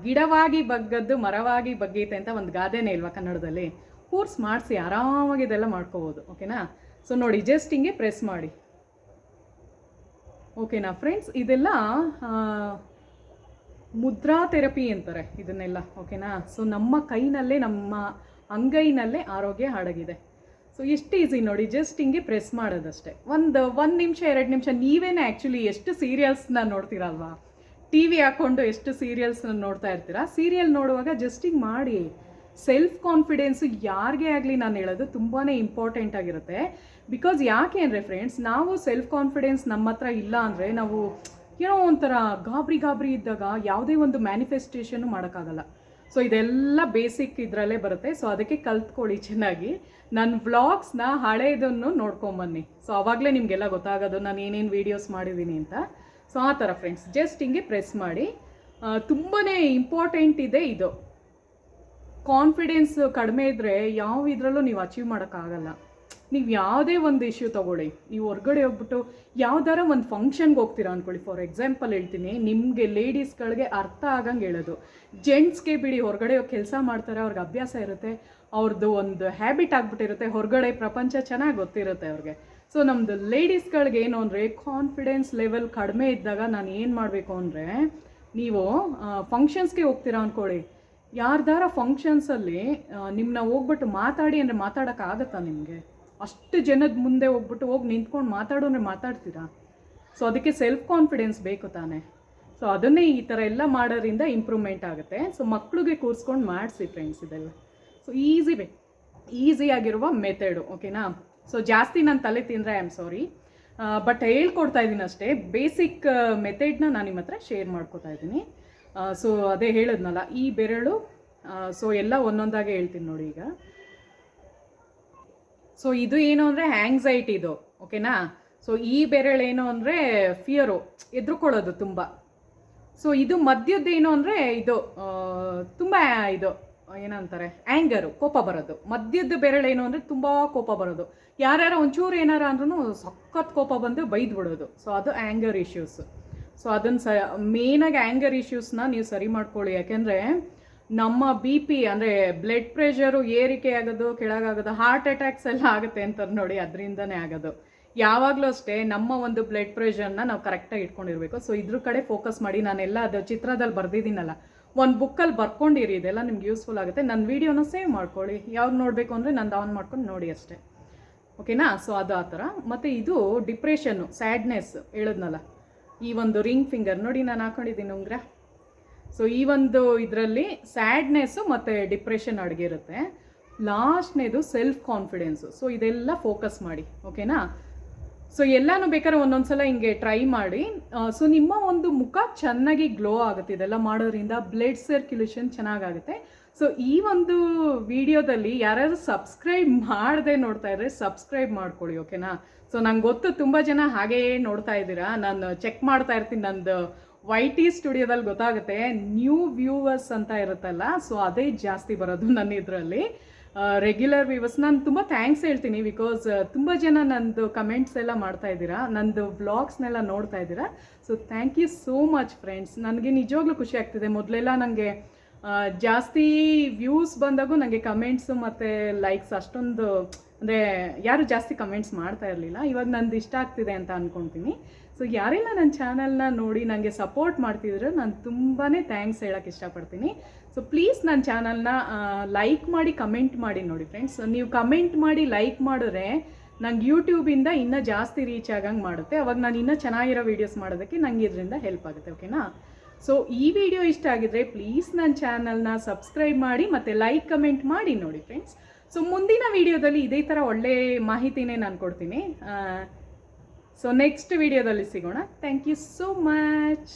ಗಿಡವಾಗಿ ಬಗ್ಗದ್ದು ಮರವಾಗಿ ಬಗ್ಗೈತೆ ಅಂತ ಒಂದು ಗಾದೆನೇ ಇಲ್ವಾ ಕನ್ನಡದಲ್ಲಿ? ಕೂರ್ಸ್ ಮಾಡಿಸಿ, ಆರಾಮಾಗಿ ಇದೆಲ್ಲ ಮಾಡ್ಕೋಬೋದು ಓಕೆನಾ ಸೊ ನೋಡಿ ಜಸ್ಟ್ ಹಿಂಗೆ ಪ್ರೆಸ್ ಮಾಡಿ. ಓಕೆನಾ ಫ್ರೆಂಡ್ಸ್ ಇದೆಲ್ಲ ಮುದ್ರಾ ಥೆರಪಿ ಅಂತಾರೆ ಇದನ್ನೆಲ್ಲ ಓಕೆನಾ ಸೊ ನಮ್ಮ ಕೈನಲ್ಲೇ, ನಮ್ಮ ಅಂಗೈನಲ್ಲೇ ಆರೋಗ್ಯ ಅಡಗಿದೆ ಸೊ ಎಷ್ಟು ಈಸಿ ನೋಡಿ ಜಸ್ಟ್ ಹಿಂಗೆ ಪ್ರೆಸ್ ಮಾಡೋದಷ್ಟೇ. ಒಂದು ಒಂದು ನಿಮಿಷ, ಎರಡು ನಿಮಿಷ, ನೀವೇನೇ ಆ್ಯಕ್ಚುಲಿ ಎಷ್ಟು ಸೀರಿಯಲ್ಸ್ನ ನೋಡ್ತೀರಲ್ವಾ? ಟಿ ವಿ ಹಾಕ್ಕೊಂಡು ಎಷ್ಟು ಸೀರಿಯಲ್ಸ್ನ ನೋಡ್ತಾ ಇರ್ತೀರಾ? ಸೀರಿಯಲ್ ನೋಡುವಾಗ ಜಸ್ಟ್ ಹಿಂಗೆ ಮಾಡಿ ಸೆಲ್ಫ್ ಕಾನ್ಫಿಡೆನ್ಸು ಯಾರಿಗೆ ಆಗಲಿ ನಾನು ಹೇಳೋದು ತುಂಬಾ ಇಂಪಾರ್ಟೆಂಟ್ ಆಗಿರುತ್ತೆ. ಬಿಕಾಸ್ ಯಾಕೆ ಅಂದರೆ ಫ್ರೆಂಡ್ಸ್ ನಾವು ಸೆಲ್ಫ್ ಕಾನ್ಫಿಡೆನ್ಸ್ ನಮ್ಮ ಹತ್ರ ಇಲ್ಲ ಅಂದರೆ ನಾವು ಏನೋ ಒಂಥರ ಗಾಬರಿ ಗಾಬರಿ ಇದ್ದಾಗ ಯಾವುದೇ ಒಂದು ಮ್ಯಾನಿಫೆಸ್ಟೇಷನು ಮಾಡೋಕ್ಕಾಗಲ್ಲ. ಸೊ ಇದೆಲ್ಲ ಬೇಸಿಕ್ ಇದರಲ್ಲೇ ಬರುತ್ತೆ. ಸೊ ಅದಕ್ಕೆ ಕಲ್ತ್ಕೊಳ್ಳಿ ಚೆನ್ನಾಗಿ. ನನ್ನ ವ್ಲಾಗ್ಸ್ನ ಹಳೆಯದನ್ನು ನೋಡ್ಕೊಂಬನ್ನಿ. ಸೊ ಆವಾಗಲೇ ನಿಮಗೆಲ್ಲ ಗೊತ್ತಾಗೋದು, ನಾನು ಏನೇನು ವೀಡಿಯೋಸ್ ಮಾಡಿದ್ದೀನಿ ಅಂತ. ಸೊ ಆ ಥರ ಫ್ರೆಂಡ್ಸ್ ಜಸ್ಟ್ ಹಿಂಗೆ ಪ್ರೆಸ್ ಮಾಡಿ. ತುಂಬಾ ಇಂಪಾರ್ಟೆಂಟ್ ಇದೆ ಇದು. ಕಾನ್ಫಿಡೆನ್ಸ್ ಕಡಿಮೆ ಇದ್ದರೆ ಯಾವ ಇದರಲ್ಲೂ ನೀವು ಅಚೀವ್ ಮಾಡೋಕ್ಕಾಗಲ್ಲ. ನೀವು ಯಾವುದೇ ಒಂದು ಇಶ್ಯೂ ತೊಗೊಳ್ಳಿ. ನೀವು ಹೊರಗಡೆ ಹೋಗ್ಬಿಟ್ಟು ಯಾವ್ದಾರ ಒಂದು ಫಂಕ್ಷನ್ಗೆ ಹೋಗ್ತೀರಾ ಅಂದ್ಕೊಳ್ಳಿ ಫಾರ್ ಎಕ್ಸಾಂಪಲ್ ಹೇಳ್ತೀನಿ, ನಿಮಗೆ ಲೇಡೀಸ್ಗಳಿಗೆ ಅರ್ಥ ಆಗಂಗೆ ಹೇಳೋದು. ಜೆಂಟ್ಸ್ಗೆ ಬಿಡಿ, ಹೊರಗಡೆ ಹೋಗಿ ಕೆಲಸ ಮಾಡ್ತಾರೆ, ಅವ್ರಿಗೆ ಅಭ್ಯಾಸ ಇರುತ್ತೆ ಅವ್ರದ್ದು ಒಂದು ಹ್ಯಾಬಿಟ್ ಆಗಿಬಿಟ್ಟಿರುತ್ತೆ, ಹೊರಗಡೆ ಪ್ರಪಂಚ ಚೆನ್ನಾಗಿ ಗೊತ್ತಿರುತ್ತೆ ಅವ್ರಿಗೆ. ಸೊ ನಮ್ಮದು ಲೇಡೀಸ್ಗಳಿಗೆ ಏನು ಅಂದರೆ ಕಾನ್ಫಿಡೆನ್ಸ್ ಲೆವೆಲ್ ಕಡಿಮೆ ಇದ್ದಾಗ ನಾನು ಏನು ಮಾಡಬೇಕು ಅಂದರೆ, ನೀವು ಫಂಕ್ಷನ್ಸ್ಗೆ ಹೋಗ್ತೀರಾ ಅಂದ್ಕೊಳ್ಳಿ ಯಾರ್ದಾರ ಫಂಕ್ಷನ್ಸಲ್ಲಿ ನಿಮ್ಮನ್ನ ಹೋಗ್ಬಿಟ್ಟು ಮಾತಾಡಿ ಅಂದರೆ ಮಾತಾಡೋಕ್ಕಾಗತ್ತಾ ನಿಮಗೆ? ಅಷ್ಟು ಜನದ ಮುಂದೆ ಹೋಗ್ಬಿಟ್ಟು ಹೋಗಿ ನಿಂತ್ಕೊಂಡು ಮಾತಾಡೋನೆ ಮಾತಾಡ್ತೀರಾ? ಸೊ ಅದಕ್ಕೆ ಸೆಲ್ಫ್ ಕಾನ್ಫಿಡೆನ್ಸ್ ಬೇಕು ತಾನೇ. ಸೊ ಅದನ್ನೇ ಈ ಥರ ಎಲ್ಲ ಮಾಡೋದ್ರಿಂದ ಇಂಪ್ರೂವ್ಮೆಂಟ್ ಆಗುತ್ತೆ. ಸೊ ಮಕ್ಕಳಿಗೆ ಕೂರಿಸ್ಕೊಂಡು ಮಾಡಿಸಿ ಫ್ರೆಂಡ್ಸ್ ಇದೆಲ್ಲ. So easy way. ಆಗಿರುವ ಮೆಥಡು ಓಕೆನಾ ಸೊ ಜಾಸ್ತಿ ನಾನು ತಲೆ ತಿಂದರೆ ಐ ಆಮ್ ಸಾರಿ ಬಟ್ ಹೇಳ್ಕೊಡ್ತಾ ಇದ್ದೀನಿ ಅಷ್ಟೇ. ಬೇಸಿಕ್ ಮೆಥಡ್ನ ನಾನು ನಿಮ್ಮ ಹತ್ರ ಶೇರ್ ಮಾಡ್ಕೋತಾ ಇದ್ದೀನಿ ಸೊ ಅದೇ ಹೇಳಿದ್ನಲ್ಲ, ಈ ಬೆರಳು ಸೊ ಎಲ್ಲ ಒಂದೊಂದಾಗೆ ಹೇಳ್ತೀನಿ ನೋಡಿ ಈಗ. ಸೊ ಇದು ಏನು ಅಂದರೆ ಆ್ಯಂಗ್ಸೈಟಿ ಇದು ಓಕೆನಾ ಸೊ ಈ ಬೆರಳು ಏನು ಅಂದರೆ ಫಿಯರು ಎದುರುಕೊಳ್ಳೋದು ತುಂಬ. ಸೊ ಇದು ಮಧ್ಯದ್ದು ಏನು ಅಂದರೆ ಇದು ತುಂಬ ಇದು, ಏನಂತಾರೆ ಆ್ಯಂಗರು ಕೋಪ ಬರೋದು. ಮದ್ಯದ ಬೆರಳೇನು ಅಂದರೆ ತುಂಬ ಕೋಪ ಬರೋದು. ಯಾರ್ಯಾರ ಒಂಚೂರು ಏನಾರ ಅಂದ್ರೂ ಸಖತ್ ಕೋಪ ಬಂದು ಬೈದು ಬಿಡೋದು. ಸೊ ಅದು ಆ್ಯಂಗರ್ ಇಶ್ಯೂಸ್ ಸೊ ಅದನ್ನು ಸ ಮೇನಾಗಿ ಆ್ಯಂಗರ್ ಇಶ್ಯೂಸ್ನ ನೀವು ಸರಿ ಮಾಡ್ಕೊಳ್ಳಿ. ಯಾಕೆಂದರೆ ನಮ್ಮ ಬಿ ಪಿ ಅಂದರೆ ಬ್ಲಡ್ ಪ್ರೆಷರು ಏರಿಕೆ ಆಗೋದು ಕೆಳಗಾಗೋದು ಹಾರ್ಟ್ ಅಟ್ಯಾಕ್ಸ್ ಎಲ್ಲ ಆಗುತ್ತೆ ಅಂತಾರೆ ನೋಡಿ ಅದರಿಂದನೇ ಆಗೋದು. ಯಾವಾಗಲೂ ಅಷ್ಟೇ ನಮ್ಮ ಒಂದು ಬ್ಲಡ್ ಪ್ರೆಷರ್ನ ನಾವು ಕರೆಕ್ಟಾಗಿ ಇಟ್ಕೊಂಡಿರ್ಬೇಕು. ಸೊ ಇದ್ರ ಕಡೆ ಫೋಕಸ್ ಮಾಡಿ ನಾನೆಲ್ಲ ಅದು ಚಿತ್ರದಲ್ಲಿ ಬರೆದಿದ್ದೀನಲ್ಲ, ಒಂದು ಬುಕ್ಕಲ್ಲಿ ಬರ್ಕೊಂಡಿರಿ, ಇದೆಲ್ಲ ನಿಮ್ಗೆ ಯೂಸ್ಫುಲ್ ಆಗುತ್ತೆ. ನನ್ನ ವೀಡಿಯೋನ ಸೇವ್ ಮಾಡ್ಕೊಳ್ಳಿ. ಯಾವಾಗ ನೋಡಬೇಕು ಅಂದರೆ ನಂದು ಆನ್ ಮಾಡ್ಕೊಂಡು ನೋಡಿ ಅಷ್ಟೇ. ಓಕೆನಾ ಸೊ ಅದು ಆ ಥರ. ಮತ್ತು ಇದು ಡಿಪ್ರೆಷನ್ನು ಸ್ಯಾಡ್ನೆಸ್ ಹೇಳಿದ್ನಲ್ಲ, ಈ ಒಂದು ರಿಂಗ್ ಫಿಂಗರ್ ನೋಡಿ ನಾನು ಹಾಕೊಂಡಿದ್ದೀನಿ ಉಂಗ್ರ. ಸೊ ಈ ಒಂದು ಇದರಲ್ಲಿ ಸ್ಯಾಡ್ನೆಸ್ಸು ಮತ್ತು ಡಿಪ್ರೆಷನ್ ಅಡಗಿರುತ್ತೆ. ಲಾಸ್ಟ್ನೇದು ಸೆಲ್ಫ್ ಕಾನ್ಫಿಡೆನ್ಸು ಸೊ ಇದೆಲ್ಲ ಫೋಕಸ್ ಮಾಡಿ ಓಕೆನಾ ಸೊ ಎಲ್ಲಾನು ಬೇಕಾದ್ರೆ ಒಂದೊಂದ್ಸಲ ಹಿಂಗೆ ಟ್ರೈ ಮಾಡಿ. ಸೊ ನಿಮ್ಮ ಒಂದು ಮುಖ ಚೆನ್ನಾಗಿ ಗ್ಲೋ ಆಗುತ್ತೆ. ಇದೆಲ್ಲ ಮಾಡೋದ್ರಿಂದ ಬ್ಲಡ್ ಸರ್ಕ್ಯುಲೇಷನ್ ಚೆನ್ನಾಗಾಗುತ್ತೆ. ಸೊ ಈ ಒಂದು ವಿಡಿಯೋದಲ್ಲಿ ಯಾರ್ಯಾರು ಸಬ್ಸ್ಕ್ರೈಬ್ ಮಾಡದೆ ನೋಡ್ತಾ ಇದ್ರೆ ಸಬ್ಸ್ಕ್ರೈಬ್ ಮಾಡ್ಕೊಳ್ಳಿ ಓಕೆನಾ ಸೊ ನಂಗೆ ಗೊತ್ತು, ತುಂಬ ಜನ ಹಾಗೇ ನೋಡ್ತಾ ಇದ್ದೀರಾ? ನಾನು ಚೆಕ್ ಮಾಡ್ತಾ ಇರ್ತೀನಿ ನಂದು ವೈ ಟಿ ಸ್ಟುಡಿಯೋದಲ್ಲಿ ಗೊತ್ತಾಗುತ್ತೆ ನ್ಯೂ ವ್ಯೂವರ್ಸ್ ಅಂತ ಇರುತ್ತಲ್ಲ ಸೊ ಅದೇ ಜಾಸ್ತಿ ಬರೋದು ನನ್ನ ಇದರಲ್ಲಿ. ರೆಗ್ಯುಲರ್ ವ್ಯೂವರ್ಸ್ ನಾನು ತುಂಬ ಥ್ಯಾಂಕ್ಸ್ ಹೇಳ್ತೀನಿ ಬಿಕಾಸ್ ತುಂಬ ಜನ ನಂದು ಕಮೆಂಟ್ಸ್ ಎಲ್ಲ ಮಾಡ್ತಾ ಇದ್ದೀರಾ, ನಂದು ವ್ಲಾಗ್ಸ್ನೆಲ್ಲ ನೋಡ್ತಾ ಇದ್ದೀರಾ so thank you so much friends ನನಗೆ ನಿಜವಾಗ್ಲೂ ಖುಷಿ ಆಗ್ತಿದೆ, ಮೊದಲೆಲ್ಲ ನನಗೆ ಜಾಸ್ತಿ ವ್ಯೂಸ್ ಬಂದಾಗೂ ನನಗೆ ಕಮೆಂಟ್ಸು ಮತ್ತು ಲೈಕ್ಸ್ ಅಷ್ಟೊಂದು, ಅಂದರೆ ಯಾರು ಜಾಸ್ತಿ ಕಮೆಂಟ್ಸ್ ಮಾಡ್ತಾ ಇರಲಿಲ್ಲ, ಇವಾಗ ನಂದು ಇಷ್ಟ ಆಗ್ತಿದೆ ಅಂತ ಅಂದ್ಕೊಳ್ತೀನಿ ಸೊ ಯಾರೆಲ್ಲ ನನ್ನ ಚಾನಲ್ನ ನೋಡಿ ನನಗೆ ಸಪೋರ್ಟ್ ಮಾಡ್ತಿದ್ರು ನಾನು ತುಂಬಾ ಥ್ಯಾಂಕ್ಸ್ ಹೇಳೋಕ್ಕೆ ಇಷ್ಟಪಡ್ತೀನಿ. ಸೊ ಪ್ಲೀಸ್ ನನ್ನ ಚಾನಲ್ನ ಲೈಕ್ ಮಾಡಿ ಕಮೆಂಟ್ ಮಾಡಿ ನೋಡಿ ಫ್ರೆಂಡ್ಸ್ ನೀವು ಕಮೆಂಟ್ ಮಾಡಿ ಲೈಕ್ ಮಾಡಿದ್ರೆ ನಂಗೆ ಯೂಟ್ಯೂಬಿಂದ ಇನ್ನೂ ಜಾಸ್ತಿ ರೀಚ್ ಆಗಂಗೆ ಮಾಡುತ್ತೆ. ಅವಾಗ ನಾನು ಇನ್ನೂ ಚೆನ್ನಾಗಿರೋ ವೀಡಿಯೋಸ್ ಮಾಡೋದಕ್ಕೆ ನಂಗೆ ಇದರಿಂದ ಹೆಲ್ಪ್ ಆಗುತ್ತೆ ಓಕೆನಾ ಸೊ ಈ ವಿಡಿಯೋ ಇಷ್ಟ ಆಗಿದ್ರೆ ಪ್ಲೀಸ್ ನನ್ನ ಚಾನಲ್ನ ಸಬ್ಸ್ಕ್ರೈಬ್ ಮಾಡಿ ಮತ್ತು ಲೈಕ್ ಕಮೆಂಟ್ ಮಾಡಿ ನೋಡಿ ಫ್ರೆಂಡ್ಸ್ ಸೊ ಮುಂದಿನ ವಿಡಿಯೋದಲ್ಲಿ ಇದೇ ಥರ ಒಳ್ಳೆ ಮಾಹಿತಿನೇ ನಾನು ಕೊಡ್ತೀನಿ. ಸೊ ನೆಕ್ಸ್ಟ್ ವಿಡಿಯೋದಲ್ಲಿ ಸಿಗೋಣ ಥ್ಯಾಂಕ್ ಯು ಸೋ ಮಚ್